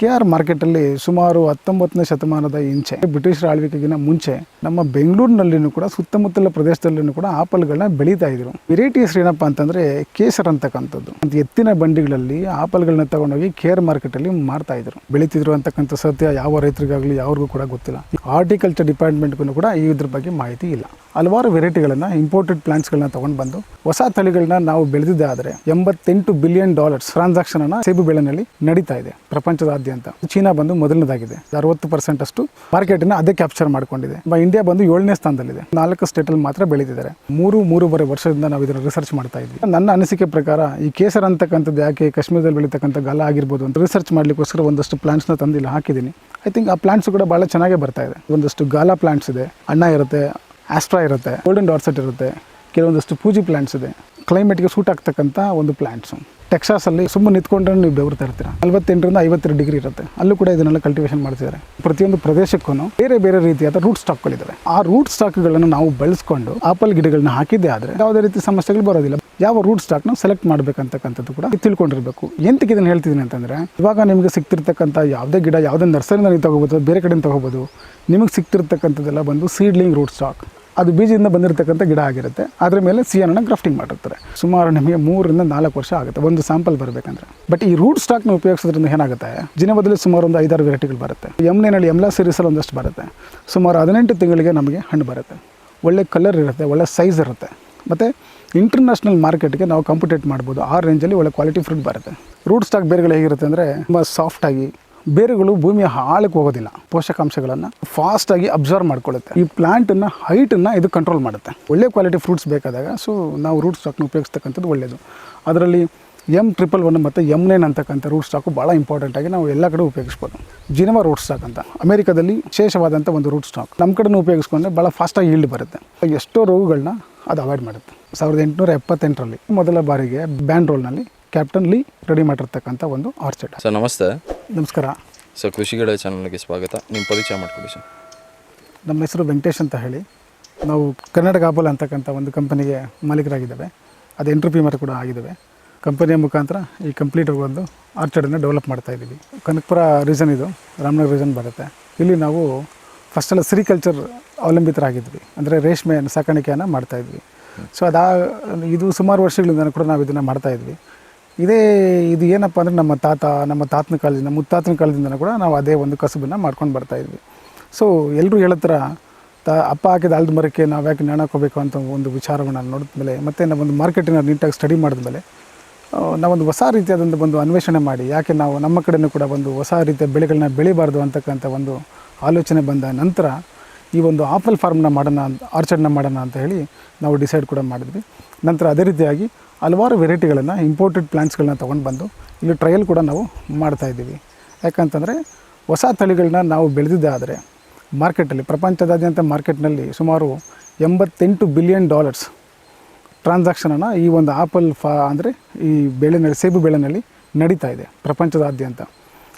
K R ಮಾರ್ಕೆಟಲ್ಲಿ ಸುಮಾರು ಹತ್ತೊಂಬತ್ತನೇ ಶತಮಾನದ ಇಂಚೆ, ಬ್ರಿಟಿಷರ ಆಳ್ವಿಕೆಗಿನ ಮುಂಚೆ ನಮ್ಮ ಬೆಂಗಳೂರಿನಲ್ಲಿನೂ ಕೂಡ, ಸುತ್ತಮುತ್ತಲ ಪ್ರದೇಶದಲ್ಲಿನೂ ಕೂಡ ಆಪಲ್ಗಳನ್ನ ಬೆಳೀತಾ ಇದ್ರು. ವೆರೈಟೀಸ್ ಏನಪ್ಪ ಅಂತಂದ್ರೆ ಕೇಸರ್ ಅಂತಕ್ಕಂಥದ್ದು ಅಂತ ಎತ್ತಿನ ಬಂಡಿಗಳಲ್ಲಿ ಆಪಲ್ಗಳನ್ನ ತಗೊಂಡೋಗಿ ಕೇರ್ ಮಾರ್ಕೆಟಲ್ಲಿ ಮಾರ್ತಾ ಇದ್ರು. ಬೆಳೀತಿದ್ರು ಅಂತಕ್ಕಂಥ ಸತ್ಯ ಯಾವ ರೈತರಿಗಾಗಲಿ ಯಾವ್ರಿಗೂ ಕೂಡ ಗೊತ್ತಿಲ್ಲ. ಹಾರ್ಟಿಕಲ್ಚರ್ ಡಿಪಾರ್ಟ್ಮೆಂಟ್ಗೂ ಕೂಡ ಇದ್ರ ಬಗ್ಗೆ ಮಾಹಿತಿ ಇಲ್ಲ. ಹಲವಾರು ವೆರೈಟಿಗಳನ್ನ ಇಂಪೋರ್ಟೆಡ್ ಪ್ಲಾಂಟ್ಸ್ಗಳನ್ನ ತಗೊಂಡು ಬಂದು ಹೊಸ ತಳಿಗಳನ್ನ ನಾವು ಬೆಳೆದಿದ್ದೆ ಆದರೆ ಎಂಬತ್ತೆಂಟು ಬಿಲಿಯನ್ ಡಾಲರ್ಸ್ ಟ್ರಾನ್ಸಾಕ್ಷನ್ ಅನ್ನ ಸೇಬು ಬೆಳೆನಲ್ಲಿ ನಡೀತಾ ಇದೆ. ಪ್ರಪಂಚದಾದ್ಯಂತ ಚೀನಾ ಬಂದು ಮೊದಲನೇದಾಗಿದೆ. ಅರವತ್ತು ಪರ್ಸೆಂಟ್ ಅಷ್ಟು ಮಾರ್ಕೆಟ್ ಅದೇ ಕ್ಯಾಪ್ಚರ್ ಮಾಡ್ಕೊಂಡಿದೆ. ಇಂಡಿಯಾ ಬಂದು ಏಳನೇ ಸ್ಥಾನದಲ್ಲಿದೆ. ನಾಲ್ಕು ಸ್ಟೇಟ್ ಅಲ್ಲಿ ಮಾತ್ರ ಬೆಳೆದಿದ್ದಾರೆ. ಮೂರು, ಮೂರುವರೆ ವರ್ಷದಿಂದ ನಾವು ಇದರ ರಿಸರ್ಚ್ ಮಾಡ್ತಾ ಇದ್ವಿ. ನನ್ನ ಅನಿಸಿಕೆ ಪ್ರಕಾರ ಈ ಕೇಸರ್ ಅಂತಕ್ಕಂಥದ್ದು ಯಾಕೆ, ಕಾಶ್ಮೀರದಲ್ಲಿ ಬೆಳೀತಕ್ಕಂಥ ಗಾಲ ಆಗಿರ್ಬೋದು ಅಂತ ರಿಸರ್ಚ್ ಮಾಡ್ಲಿಕ್ಕೋಸ್ಕರ ಒಂದಷ್ಟು ಪ್ಲಾಂಟ್ಸ್ನ ತಂದಿಲ್ಲ ಹಾಕಿದ್ದೀನಿ. ಐ ಥಿಂಕ್ ಆ ಪ್ಲಾಂಟ್ಸ್ ಕೂಡ ಭಾಳ ಚೆನ್ನಾಗೇ ಬರ್ತಾ ಇದೆ. ಒಂದಷ್ಟು ಗಾಲಾ ಪ್ಲಾಂಟ್ಸ್ ಇದೆ. ಅಣ್ಣ ಇರುತ್ತೆ ಆಸ್ಟ್ರಾ ಇರುತ್ತೆ ಗೋಲ್ಡನ್ ಡಾರ್ಸೆಟ್ ಇರುತ್ತೆ, ಕೆಲವೊಂದಷ್ಟು ಪೂಜಿ ಪ್ಲಾಂಟ್ಸ್ ಇದೆ. ಕ್ಲೈಮೇಟ್ಗೆ ಸೂಟ್ ಆಗ್ತಕ್ಕಂಥ ಒಂದು ಪ್ಲಾಂಟ್ಸು ಟೆಕ್ಸಾಸಲ್ಲಿ ಸುಮ್ಮನೆ ನಿಂತ್ಕೊಂಡ್ರೆ ನೀವು ಬೆವರ್ತಾ ಇರ್ತೀರ? ನಲ್ವತ್ತೆಂಟರಿಂದ ಐವತ್ತೆರಡು ಡಿಗ್ರಿ ಇರುತ್ತೆ. ಅಲ್ಲೂ ಕೂಡ ಇದನ್ನೆಲ್ಲ ಕಲ್ಟಿವೇಷನ್ ಮಾಡ್ತಿದ್ದಾರೆ. ಪ್ರತಿಯೊಂದು ಪ್ರದೇಶಕ್ಕೂ ಬೇರೆ ಬೇರೆ ರೀತಿಯಾದ ರೂಟ್ ಸ್ಟಾಕ್ಗಳಿದ್ದಾವೆ ಆ ರೂಟ್ ಸ್ಟಾಕ್ಗಳನ್ನು ನಾವು ಬಳಸ್ಕೊಂಡು ಆಪಲ್ ಗಿಡಗಳನ್ನ ಹಾಕಿದ್ದೇ ಆದರೆ ಯಾವುದೇ ರೀತಿ ಸಮಸ್ಯೆಗಳು ಬರೋದಿಲ್ಲ. ಯಾವ ರೂಟ್ ಸ್ಟಾಕ್ನ ಸೆಲೆಕ್ಟ್ ಮಾಡಬೇಕಂತಕ್ಕಂಥದ್ದು ಕೂಡ ತಿಳ್ಕೊಂಡಿರಬೇಕು. ಎಂತಕ್ಕೆ ಇದನ್ನು ಹೇಳ್ತಿದ್ದೀನಿ ಅಂತಂದರೆ, ಇವಾಗ ನಿಮಗೆ ಸಿಗ್ತಿರ್ತಕ್ಕಂಥ ಯಾವುದೇ ಗಿಡ ಯಾವುದೇ ನರ್ಸರಿನಲ್ಲಿ ನೀವು ತಗೋಬೋದು, ಬೇರೆ ಕಡೆಯಿಂದ ತಗೋಬೋದು, ನಿಮಗೆ ಸಿಗ್ತಿರ್ತಕ್ಕಂಥದ್ದೆಲ್ಲ ಬಂದು ಸೀಡ್ಲಿಂಗ್ ರೂಟ್ ಸ್ಟಾಕ್ ಅದು ಬೀಜದಿಂದ ಬಂದಿರತಕ್ಕಂಥ ಗಿಡ ಆಗಿರುತ್ತೆ. ಅದ್ರ ಮೇಲೆ ಸಿಯನ್ನ ಗ್ರಾಫ್ಟಿಂಗ್ ಮಾಡಿರ್ತಾರೆ. ಸುಮಾರು ನಿಮಗೆ ಮೂರರಿಂದ ನಾಲ್ಕು ವರ್ಷ ಆಗುತ್ತೆ. ಒಂದು ಸ್ಯಾಂಪಲ್ ಬರಬೇಕಂದ್ರೆ. ಬಟ್ ಈ ರೂಟ್ ಸ್ಟಾಕ್ನ ಉಪಯೋಗಿಸೋದ್ರಿಂದ ಏನಾಗುತ್ತೆ? ಜಿನವದಲ್ಲಿ ಸುಮಾರು ಒಂದು ಐದಾರು ವೆರೈಟಿಗಳು ಬರುತ್ತೆ. ಎಮ್ನೆನಲ್ಲಿ ಎಮ್ಲಾ ಸೀರೀಸಲ್ಲಿ ಒಂದಷ್ಟು ಬರುತ್ತೆ. ಸುಮಾರು ಹದಿನೆಂಟು ತಿಂಗಳಿಗೆ ನಮಗೆ ಹಣ್ಣು ಬರುತ್ತೆ. ಒಳ್ಳೆ ಕಲರ್ ಇರುತ್ತೆ, ಒಳ್ಳೆ ಸೈಜ್ ಇರುತ್ತೆ. ಮತ್ತು ಇಂಟರ್ನ್ಯಾಷನಲ್ ಮಾರ್ಕೆಟ್ಗೆ ನಾವು ಕಾಂಪಿಟೇಟ್ ಮಾಡ್ಬೋದು. ಆ ರೇಂಜಲ್ಲಿ ಒಳ್ಳೆ ಕ್ವಾಲಿಟಿ ಫ್ರೂಟ್ ಬರುತ್ತೆ. ರೂಟ್ ಸ್ಟಾಕ್ ಬೇರೆಗಳು ಹೇಗಿರುತ್ತೆ ಅಂದರೆ ತುಂಬ ಸಾಫ್ಟಾಗಿ ಬೇರುಗಳು ಭೂಮಿಯ ಆಳಕ್ಕೆ ಹೋಗೋದಿಲ್ಲ. ಪೋಷಕಾಂಶಗಳನ್ನು ಫಾಸ್ಟಾಗಿ ಅಬ್ಸರ್ವ್ ಮಾಡ್ಕೊಳ್ಳುತ್ತೆ. ಈ ಪ್ಲಾಂಟನ್ನು ಹೈಟನ್ನು ಇದು ಕಂಟ್ರೋಲ್ ಮಾಡುತ್ತೆ. ಒಳ್ಳೆ ಕ್ವಾಲಿಟಿ ಫ್ರೂಟ್ಸ್ ಬೇಕಾದಾಗ ಸೊ ನಾವು ರೂಟ್ ಸ್ಟಾಕ್ನ ಉಪಯೋಗಿಸ್ತಕ್ಕಂಥದ್ದು ಒಳ್ಳೆಯದು ಅದರಲ್ಲಿ ಎಂ ಟ್ರಿಪಲ್ ಒನ್ ಮತ್ತು ಎಂ ನೈನ್ ಅಂತಕ್ಕಂಥ ರೂಟ್ ಸ್ಟಾಕು ಭಾಳ ಇಂಪಾರ್ಟೆಂಟಾಗಿ ನಾವು ಎಲ್ಲ ಕಡೆ ಉಪಯೋಗಿಸ್ಬೋದು. ಜಿನವಾ ರೂಟ್ ಸ್ಟಾಕ್ ಅಂತ. ಅಮೆರಿಕದಲ್ಲಿ ವಿಶೇಷವಾದಂಥ ಒಂದು ರೂಟ್ ಸ್ಟಾಕ್ ನಮ್ಮ ಕಡೆನೂ ಉಪಯೋಗಿಸ್ಕೊಂಡ್ರೆ ಭಾಳ ಫಾಸ್ಟಾಗಿ ಈಲ್ಡ್ ಬರುತ್ತೆ. ಎಷ್ಟೋ ರೋಗಗಳನ್ನ ಅದು ಅವಾಯ್ಡ್ ಮಾಡುತ್ತೆ. ಸಾವಿರದ ಎಂಟುನೂರ ಎಪ್ಪತ್ತೆಂಟರಲ್ಲಿ ಮೊದಲ ಬಾರಿಗೆ ಬ್ಯಾಂಡ್ ರೋಲ್ನಲ್ಲಿ ಕ್ಯಾಪ್ಟನ್ ಲೀ ರೆಡಿ ಮಾಡಿರ್ತಕ್ಕಂಥ ಒಂದು ಆರ್ಚೆಟ್ ಸರ್ ನಮಸ್ತೆ. ನಮಸ್ಕಾರ. ಸರ್ ಕೃಷಿಗಡೆ ಚಾನಲ್ಗೆ ಸ್ವಾಗತ. ನಿಮ್ಮ ಪರಿಚಯ ಮಾಡಿಕೊಡಿ ಸರ್. ನಮ್ಮ ಹೆಸರು ವೆಂಕಟೇಶ್ ಅಂತ ಹೇಳಿ. ನಾವು ಕರ್ನಾಟಕ ಆಪಲ್ ಅಂತಕ್ಕಂಥ ಒಂದು ಕಂಪನಿಗೆ ಮಾಲೀಕರಾಗಿದ್ದೇವೆ. ಅದು ಎಂಟ್ರಿ ಮೇಲೆ ಕೂಡ ಆಗಿದ್ದಾವೆ. ಕಂಪನಿಯ ಮುಖಾಂತರ ಈ ಕಂಪ್ಲೀಟ್ ಒಂದು ಆರ್ಚರ್ಡನ್ನು ಡೆವಲಪ್ ಮಾಡ್ತಾ ಇದ್ದೀವಿ. ಕನಕಪುರ ರೀಸನ್ ಇದು, ರಾಮನಗರ ರೀಸನ್ ಬರುತ್ತೆ. ಇಲ್ಲಿ ನಾವು ಫಸ್ಟೆಲ್ಲ ಸಿರಿಕಲ್ಚರ್ ಅವಲಂಬಿತರಾಗಿದ್ವಿ. ಅಂದರೆ ರೇಷ್ಮೆಯನ್ನು ಸಾಕಾಣಿಕೆಯನ್ನು ಮಾಡ್ತಾಯಿದ್ವಿ ಸೊ ಅದಾ ಇದು ಸುಮಾರು ವರ್ಷಗಳಿಂದ ಕೂಡ ನಾವು ಇದನ್ನು ಮಾಡ್ತಾಯಿದ್ವಿ ಇದೇ ಇದು ಏನಪ್ಪ ಅಂದರೆ ನಮ್ಮ ತಾತ, ನಮ್ಮ ತಾತನ ಕಾಲದಿಂದ, ಮುತ್ತಾತನ ಕಾಲದಿಂದ ಕೂಡ ನಾವು ಅದೇ ಒಂದು ಕಸುಬನ್ನು ಮಾಡ್ಕೊಂಡು ಬರ್ತಾಯಿದ್ವಿ ಸೊ ಎಲ್ಲರೂ ಹೇಳತ್ರ ತಾ, ಅಪ್ಪ ಹಾಕಿದ ಆಲ್ದ ಮರಕ್ಕೆ ನಾವು ಯಾಕೆ ನೆಣ ಹಾಕೋಬೇಕು ಅಂತ ಒಂದು ವಿಚಾರವನ್ನು ನೋಡಿದ ಮೇಲೆ ಮತ್ತು ನಾವೊಂದು ಮಾರ್ಕೆಟಿನ ನೀಟಾಗಿ ಸ್ಟಡಿ ಮಾಡಿದ ಮೇಲೆ ನಾವೊಂದು ಹೊಸ ರೀತಿಯಾದಂಥ ಒಂದು ಅನ್ವೇಷಣೆ ಮಾಡಿ, ಯಾಕೆ ನಾವು ನಮ್ಮ ಕಡೆಯೂ ಕೂಡ ಒಂದು ಹೊಸ ರೀತಿಯ ಬೆಳೆಗಳನ್ನ ಬೆಳಿಬಾರ್ದು ಅಂತಕ್ಕಂಥ ಒಂದು ಆಲೋಚನೆ ಬಂದ ನಂತರ ಈ ಒಂದು ಆಪಲ್ ಫಾರ್ಮ್ನ ಮಾಡೋಣ, ಆರ್ಚರ್ಡ್ನ ಮಾಡೋಣ ಅಂತ ಹೇಳಿ ನಾವು ಡಿಸೈಡ್ ಕೂಡ ಮಾಡಿದ್ವಿ. ನಂತರ ಅದೇ ರೀತಿಯಾಗಿ ಹಲವಾರು ವೆರೈಟಿಗಳನ್ನು ಇಂಪೋರ್ಟೆಡ್ ಪ್ಲಾಂಟ್ಸ್ಗಳನ್ನ ತೊಗೊಂಡು ಬಂದು ಇಲ್ಲಿ ಟ್ರಯಲ್ ಕೂಡ ನಾವು ಮಾಡ್ತಾಯಿದ್ದೀವಿ ಯಾಕಂತಂದರೆ ಹೊಸ ತಳಿಗಳನ್ನ ನಾವು ಬೆಳೆದಿದ್ದೇ ಆದರೆ ಮಾರ್ಕೆಟಲ್ಲಿ, ಪ್ರಪಂಚದಾದ್ಯಂತ ಮಾರ್ಕೆಟ್ನಲ್ಲಿ ಸುಮಾರು ಎಂಬತ್ತೆಂಟು ಬಿಲಿಯನ್ ಡಾಲರ್ಸ್ ಟ್ರಾನ್ಸಾಕ್ಷನನ್ನು ಈ ಒಂದು ಆಪಲ್ ಫಾ ಅಂದರೆ ಈ ಬೆಳೆನಲ್ಲಿ, ಸೇಬು ಬೆಳೆನಲ್ಲಿ ನಡೀತಾ ಇದೆ ಪ್ರಪಂಚದಾದ್ಯಂತ.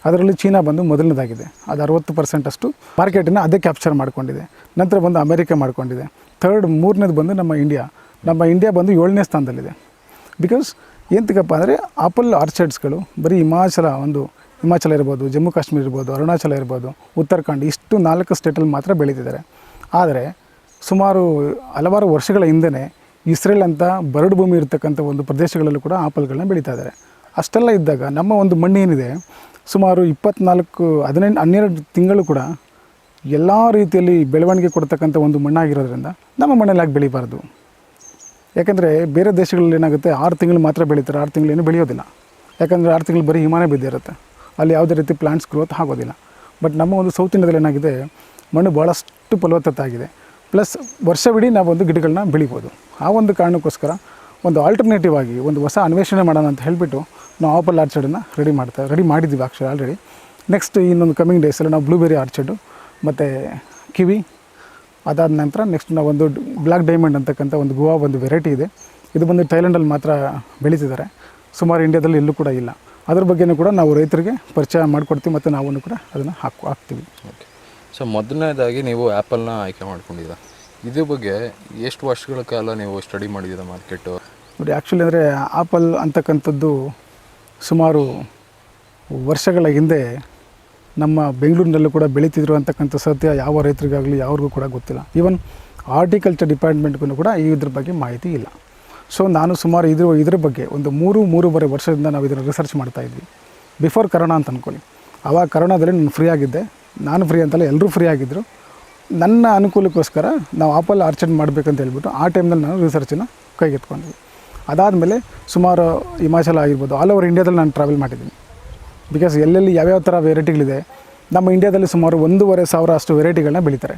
ಅದರಲ್ಲಿ ಚೀನಾ ಬಂದು ಮೊದಲನೇದಾಗಿದೆ. ಅದು ಅರವತ್ತು ಪರ್ಸೆಂಟಷ್ಟು ಮಾರ್ಕೆಟನ್ನು ಅದೇ ಕ್ಯಾಪ್ಚರ್ ಮಾಡ್ಕೊಂಡಿದೆ. ನಂತರ ಬಂದು ಅಮೆರಿಕ ಮಾಡ್ಕೊಂಡಿದೆ. ಥರ್ಡ್ ಮೂರನೇದು ಬಂದು ನಮ್ಮ ಇಂಡಿಯಾ ನಮ್ಮ ಇಂಡಿಯಾ ಬಂದು ಏಳನೇ ಸ್ಥಾನದಲ್ಲಿದೆ. ಬಿಕಾಸ್ ಎಂತಕ್ಕಪ್ಪ ಅಂದರೆ ಆಪಲ್ ಆರ್ಚರ್ಡ್ಸ್ಗಳು ಬರೀ ಹಿಮಾಚಲ ಒಂದು, ಹಿಮಾಚಲ ಇರ್ಬೋದು, ಜಮ್ಮು ಕಾಶ್ಮೀರ ಇರ್ಬೋದು, ಅರುಣಾಚಲ ಇರ್ಬೋದು, ಉತ್ತರಾಖಂಡ್ ಇಷ್ಟು ನಾಲ್ಕು ಸ್ಟೇಟಲ್ಲಿ ಮಾತ್ರ ಬೆಳೀತಿದ್ದಾರೆ. ಆದರೆ ಸುಮಾರು ಹಲವಾರು ವರ್ಷಗಳ ಹಿಂದೆ ಇಸ್ರೇಲ್ ಅಂತ ಬರಡು ಭೂಮಿ ಇರತಕ್ಕಂಥ ಒಂದು ಪ್ರದೇಶಗಳಲ್ಲೂ ಕೂಡ ಆಪಲ್ಗಳನ್ನ ಬೆಳೀತಾ ಇದ್ದಾರೆ. ಅಷ್ಟೆಲ್ಲ ಇದ್ದಾಗ ನಮ್ಮ ಒಂದು ಮಣ್ಣು ಏನಿದೆ, ಸುಮಾರು ಇಪ್ಪತ್ನಾಲ್ಕು, ಹದಿನೆಂಟು, ಹನ್ನೆರಡು ತಿಂಗಳು ಕೂಡ ಎಲ್ಲ ರೀತಿಯಲ್ಲಿ ಬೆಳವಣಿಗೆ ಕೊಡ್ತಕ್ಕಂಥ ಒಂದು ಮಣ್ಣಾಗಿರೋದ್ರಿಂದ ನಮ್ಮ ಮಣ್ಣಲ್ಲಿ ಯಾಕೆ ಬೆಳಿಬಾರ್ದು. ಯಾಕಂದರೆ ಬೇರೆ ದೇಶಗಳಲ್ಲಿ ಏನಾಗುತ್ತೆ, ಆರು ತಿಂಗಳು ಮಾತ್ರ ಬೆಳೀತಾರೆ, ಆರು ತಿಂಗಳು ಏನು ಬೆಳೆಯೋದಿಲ್ಲ. ಯಾಕಂದರೆ ಆರು ತಿಂಗಳು ಬರೀ ಹಿಮಾನೇ ಬಿದ್ದಿರುತ್ತೆ ಅಲ್ಲಿ ಯಾವುದೇ ರೀತಿ ಪ್ಲಾಂಟ್ಸ್ ಗ್ರೋತ್ ಆಗೋದಿಲ್ಲ. ಬಟ್ ನಮ್ಮ ಒಂದು ಸೌತ್ ಇಂಡಿಯಾದಲ್ಲಿ ಏನಾಗಿದೆ, ಮಣ್ಣು ಭಾಳಷ್ಟು ಫಲವತ್ತತೆ ಆಗಿದೆ ಪ್ಲಸ್ ವರ್ಷವಿಡೀ ನಾವು ಒಂದು ಗಿಡಗಳನ್ನ ಬೆಳಿಬೋದು. ಆ ಒಂದು ಕಾರಣಕ್ಕೋಸ್ಕರ ಒಂದು ಆಲ್ಟರ್ನೇಟಿವ್ ಆಗಿ ಒಂದು ಹೊಸ ಅನ್ವೇಷಣೆ ಮಾಡೋಣ ಅಂತ ಹೇಳಿಬಿಟ್ಟು ನಾವು ಆಪಲ್ ಆರ್ಚರ್ಡನ್ನು ರೆಡಿ ಮಾಡ್ತಾ ರೆಡಿ ಮಾಡಿದ್ದೀವಿ ಆ್ಯಕ್ಚುಲಿ ಆಲ್ರೆಡಿ ನೆಕ್ಸ್ಟ್ ಇನ್ನೊಂದು ಕಮಿಂಗ್ ಡೇಸಲ್ಲಿ ನಾವು ಬ್ಲೂಬೆರಿ ಆರ್ಚರ್ಡು, ಮತ್ತು ಕಿವಿ ಅದಾದ ನಂತರ ನೆಕ್ಸ್ಟ್ ನಾವು ಒಂದು ಬ್ಲ್ಯಾಕ್ ಡೈಮಂಡ್ ಅಂತಕ್ಕಂಥ ಒಂದು ಗೋವಾ ಒಂದು ವೆರೈಟಿ ಇದೆ. ಇದು ಬಂದು ಥೈಲ್ಯಾಂಡಲ್ಲಿ ಮಾತ್ರ ಬೆಳೀತಿದ್ದಾರೆ. ಸುಮಾರು ಇಂಡಿಯಾದಲ್ಲಿ ಎಲ್ಲೂ ಕೂಡ ಇಲ್ಲ. ಅದ್ರ ಬಗ್ಗೆನೂ ಕೂಡ ನಾವು ರೈತರಿಗೆ ಪರಿಚಯ ಮಾಡಿಕೊಡ್ತೀವಿ ಮತ್ತು ನಾವು ಕೂಡ ಅದನ್ನು ಹಾಕು ಹಾಕ್ತೀವಿ. ಓಕೆ ಸೊ ಮೊದಲನೇದಾಗಿ ನೀವು ಆ್ಯಪಲ್ನ ಆಯ್ಕೆ ಮಾಡ್ಕೊಂಡಿದ್ದ ಇದ್ರ ಬಗ್ಗೆ ಎಷ್ಟು ವರ್ಷಗಳ ಕಾಲ ನೀವು ಸ್ಟಡಿ ಮಾಡಿದ್ದೀರಾ ಮಾರ್ಕೆಟು ನೋಡಿ ಆ್ಯಕ್ಚುಲಿ ಅಂದರೆ ಆ್ಯಪಲ್ ಅಂತಕ್ಕಂಥದ್ದು ಸುಮಾರು ವರ್ಷಗಳ ಹಿಂದೆ ನಮ್ಮ ಬೆಂಗಳೂರಿನಲ್ಲೂ ಕೂಡ ಬೆಳೀತಿದ್ರು ಅಂತಕ್ಕಂಥ ಸತ್ಯ ಯಾವ ರೈತರಿಗಾಗಲಿ ಯಾರಿಗೂ ಕೂಡ ಗೊತ್ತಿಲ್ಲ. ಈವನ್ ಆರ್ಟಿಕಲ್ಚರ್ ಡಿಪಾರ್ಟ್ಮೆಂಟ್ಗೂ ಕೂಡ ಈ ಇದ್ರ ಬಗ್ಗೆ ಮಾಹಿತಿ ಇಲ್ಲ. ಸೊ ನಾನು ಸುಮಾರು ಇದ್ರ ಇದ್ರ ಬಗ್ಗೆ ಒಂದು ಮೂರು, ಮೂರುವರೆ ವರ್ಷದಿಂದ ನಾವು ಇದನ್ನು ರಿಸರ್ಚ್ ಮಾಡ್ತಾ ಇದ್ವಿ. ಬಿಫೋರ್ ಕರೋನಾ ಅಂತ ಅಂದ್ಕೊಳ್ಳಿ ಆವಾಗ ಕರೋನಾದಲ್ಲಿ ನಾನು ಫ್ರೀ ಆಗಿದ್ದೆ. ನಾನು ಫ್ರೀ ಅಂತಲ್ಲ ಎಲ್ಲರೂ ಫ್ರೀ ಆಗಿದ್ದರು ನನ್ನ ಅನುಕೂಲಕ್ಕೋಸ್ಕರ ನಾವು ಆಪಲ್ ಆರ್ಚರ್ಡ್ ಮಾಡಬೇಕಂತ ಹೇಳ್ಬಿಟ್ಟು ಆ ಟೈಮ್ನಲ್ಲಿ ನಾನು ರಿಸರ್ಚನ್ನು ಕೈಗೆತ್ಕೊಂಡ್ವಿ ಅದಾದಮೇಲೆ ಸುಮಾರು ಹಿಮಾಚಲ ಆಗಿರ್ಬೋದು ಆಲ್ ಓವರ್ ಇಂಡಿಯಾದಲ್ಲಿ ನಾನು ಟ್ರಾವೆಲ್ ಮಾಡಿದ್ದೀನಿ. ಬಿಕಾಸ್ ಎಲ್ಲೆಲ್ಲಿ ಯಾವ್ಯಾವ ಥರ ವೆರೈಟಿಗಳಿದೆ ನಮ್ಮ ಇಂಡಿಯಾದಲ್ಲಿ ಸುಮಾರು ಒಂದೂವರೆ ಸಾವಿರ ಅಷ್ಟು ವೆರೈಟಿಗಳನ್ನ ಬೆಳೀತಾರೆ.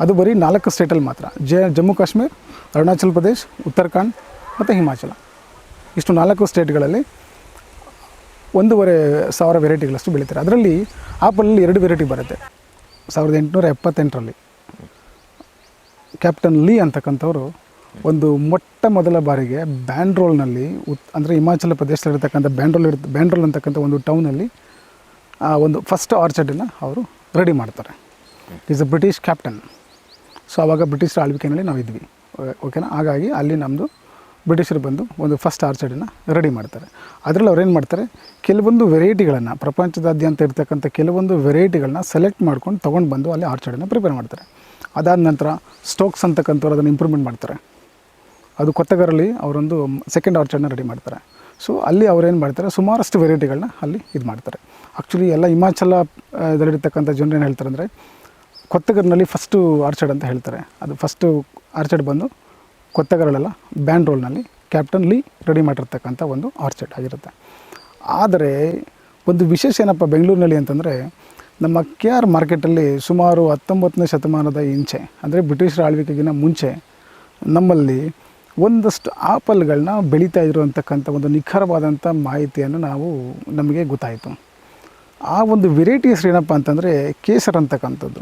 ಅದು ಬರೀ ನಾಲ್ಕು ಸ್ಟೇಟಲ್ಲಿ ಮಾತ್ರ. ಜೆ, ಜಮ್ಮು ಕಾಶ್ಮೀರ್, ಅರುಣಾಚಲ್ ಪ್ರದೇಶ್, ಉತ್ತರಾಖಂಡ್ ಮತ್ತು ಹಿಮಾಚಲ. ಇಷ್ಟು ನಾಲ್ಕು ಸ್ಟೇಟ್ಗಳಲ್ಲಿ ಒಂದೂವರೆ ಸಾವಿರ ವೆರೈಟಿಗಳಷ್ಟು ಬೆಳೀತಾರೆ. ಅದರಲ್ಲಿ ಆಪಲಲ್ಲಿ ಎರಡು ವೆರೈಟಿ ಬರುತ್ತೆ. ಸಾವಿರದ ಎಂಟುನೂರ ಎಪ್ಪತ್ತೆಂಟರಲ್ಲಿ ಕ್ಯಾಪ್ಟನ್ ಲೀ ಅಂತಕ್ಕಂಥವ್ರು ಒಂದು ಮೊಟ್ಟ ಮೊದಲ ಬಾರಿಗೆ ಬ್ಯಾಂಡ್ರೋಲ್ನಲ್ಲಿ ಉತ್ ಅಂದರೆ ಹಿಮಾಚಲ ಪ್ರದೇಶದಲ್ಲಿರ್ತಕ್ಕಂಥ ಬ್ಯಾಂಡ್ರೋಲ್ ಇರ್ ಬ್ಯಾಂಡ್ರೋಲ್ ಅಂತಕ್ಕಂಥ ಒಂದು ಟೌನಲ್ಲಿ ಆ ಒಂದು ಫಸ್ಟ್ ಆರ್ಚರ್ಡನ್ನು ಅವರು ರೆಡಿ ಮಾಡ್ತಾರೆ. Is a British captain so ಆವಾಗ ಬ್ರಿಟಿಷರ ಆಳ್ವಿಕೆಯಲ್ಲಿ ನಾವು ಇದ್ವಿ. ಓಕೆನಾ ಹಾಗಾಗಿ ಅಲ್ಲಿ ನಮ್ಮದು ಬ್ರಿಟಿಷರು ಬಂದು ಒಂದು ಫಸ್ಟ್ ಆರ್ಚರ್ಡನ್ನು ರೆಡಿ ಮಾಡ್ತಾರೆ. ಅದರಲ್ಲಿ ಅವ್ರು ಏನು ಮಾಡ್ತಾರೆ? ಕೆಲವೊಂದು ವೆರೈಟಿಗಳನ್ನು ಪ್ರಪಂಚದಾದ್ಯಂತ ಇರ್ತಕ್ಕಂಥ ಕೆಲವೊಂದು ವೆರೈಟಿಗಳನ್ನ ಸೆಲೆಕ್ಟ್ ಮಾಡ್ಕೊಂಡು ತೊಗೊಂಡು ಬಂದು ಅಲ್ಲಿ ಆರ್ಚರ್ಡನ್ನು ಪ್ರಿಪೇರ್ ಮಾಡ್ತಾರೆ. ಅದಾದ ನಂತರ ಸ್ಟೋಕ್ಸ್ ಅಂತಕ್ಕಂಥವ್ರು ಅದನ್ನು ಇಂಪ್ರೂವ್ಮೆಂಟ್ ಮಾಡ್ತಾರೆ. ಅದು ಕೊತ್ತಗರಲ್ಲಿ ಅವರೊಂದು ಸೆಕೆಂಡ್ ಆರ್ಚರ್ಡ್ನ ರೆಡಿ ಮಾಡ್ತಾರೆ. ಸೊ ಅಲ್ಲಿ ಅವ್ರೇನು ಮಾಡ್ತಾರೆ? ಸುಮಾರಷ್ಟು ವೆರೈಟಿಗಳನ್ನ ಅಲ್ಲಿ ಇದು ಮಾಡ್ತಾರೆ. ಆ್ಯಕ್ಚುಲಿ ಎಲ್ಲ ಹಿಮಾಚಲ ಇದರಲ್ಲಿರ್ತಕ್ಕಂಥ ಜನರು ಏನು ಹೇಳ್ತಾರೆ ಅಂದರೆ, ಕೊತ್ತಗರ್ನಲ್ಲಿ ಫಸ್ಟು ಆರ್ಚರ್ಡ್ ಅಂತ ಹೇಳ್ತಾರೆ. ಅದು ಫಸ್ಟು ಆರ್ಚರ್ಡ್ ಬಂದು ಕೊತ್ತಗರಳೆಲ್ಲ ಬ್ಯಾಂಡ್ ರೋಲ್ನಲ್ಲಿ ಕ್ಯಾಪ್ಟನ್ ಲೀ ರೆಡಿ ಮಾಡಿರ್ತಕ್ಕಂಥ ಒಂದು ಆರ್ಚರ್ಡ್ ಆಗಿರುತ್ತೆ. ಆದರೆ, ಒಂದು ವಿಶೇಷ ಏನಪ್ಪ ಬೆಂಗಳೂರಿನಲ್ಲಿ ಅಂತಂದರೆ, ನಮ್ಮ ಕೆ ಆರ್ ಮಾರ್ಕೆಟಲ್ಲಿ ಸುಮಾರು ಹತ್ತೊಂಬತ್ತನೇ ಶತಮಾನದ ಇಂಚೆ ಅಂದರೆ ಬ್ರಿಟಿಷರ ಆಳ್ವಿಕೆಗಿನ ಮುಂಚೆ, ನಮ್ಮಲ್ಲಿ ಒಂದಷ್ಟು ಆಪಲ್ಗಳನ್ನ ಬೆಳೀತಾ ಇದ್ರು ಅಂತಕ್ಕಂಥ ಒಂದು ನಿಖರವಾದಂಥ ಮಾಹಿತಿಯನ್ನು ನಾವು ನಮಗೆ ಗೊತ್ತಾಯಿತು. ಆ ಒಂದು ವೆರೈಟೀಸ್ ಏನಪ್ಪ ಅಂತಂದರೆ ಕೇಸರ್ ಅಂತಕ್ಕಂಥದ್ದು.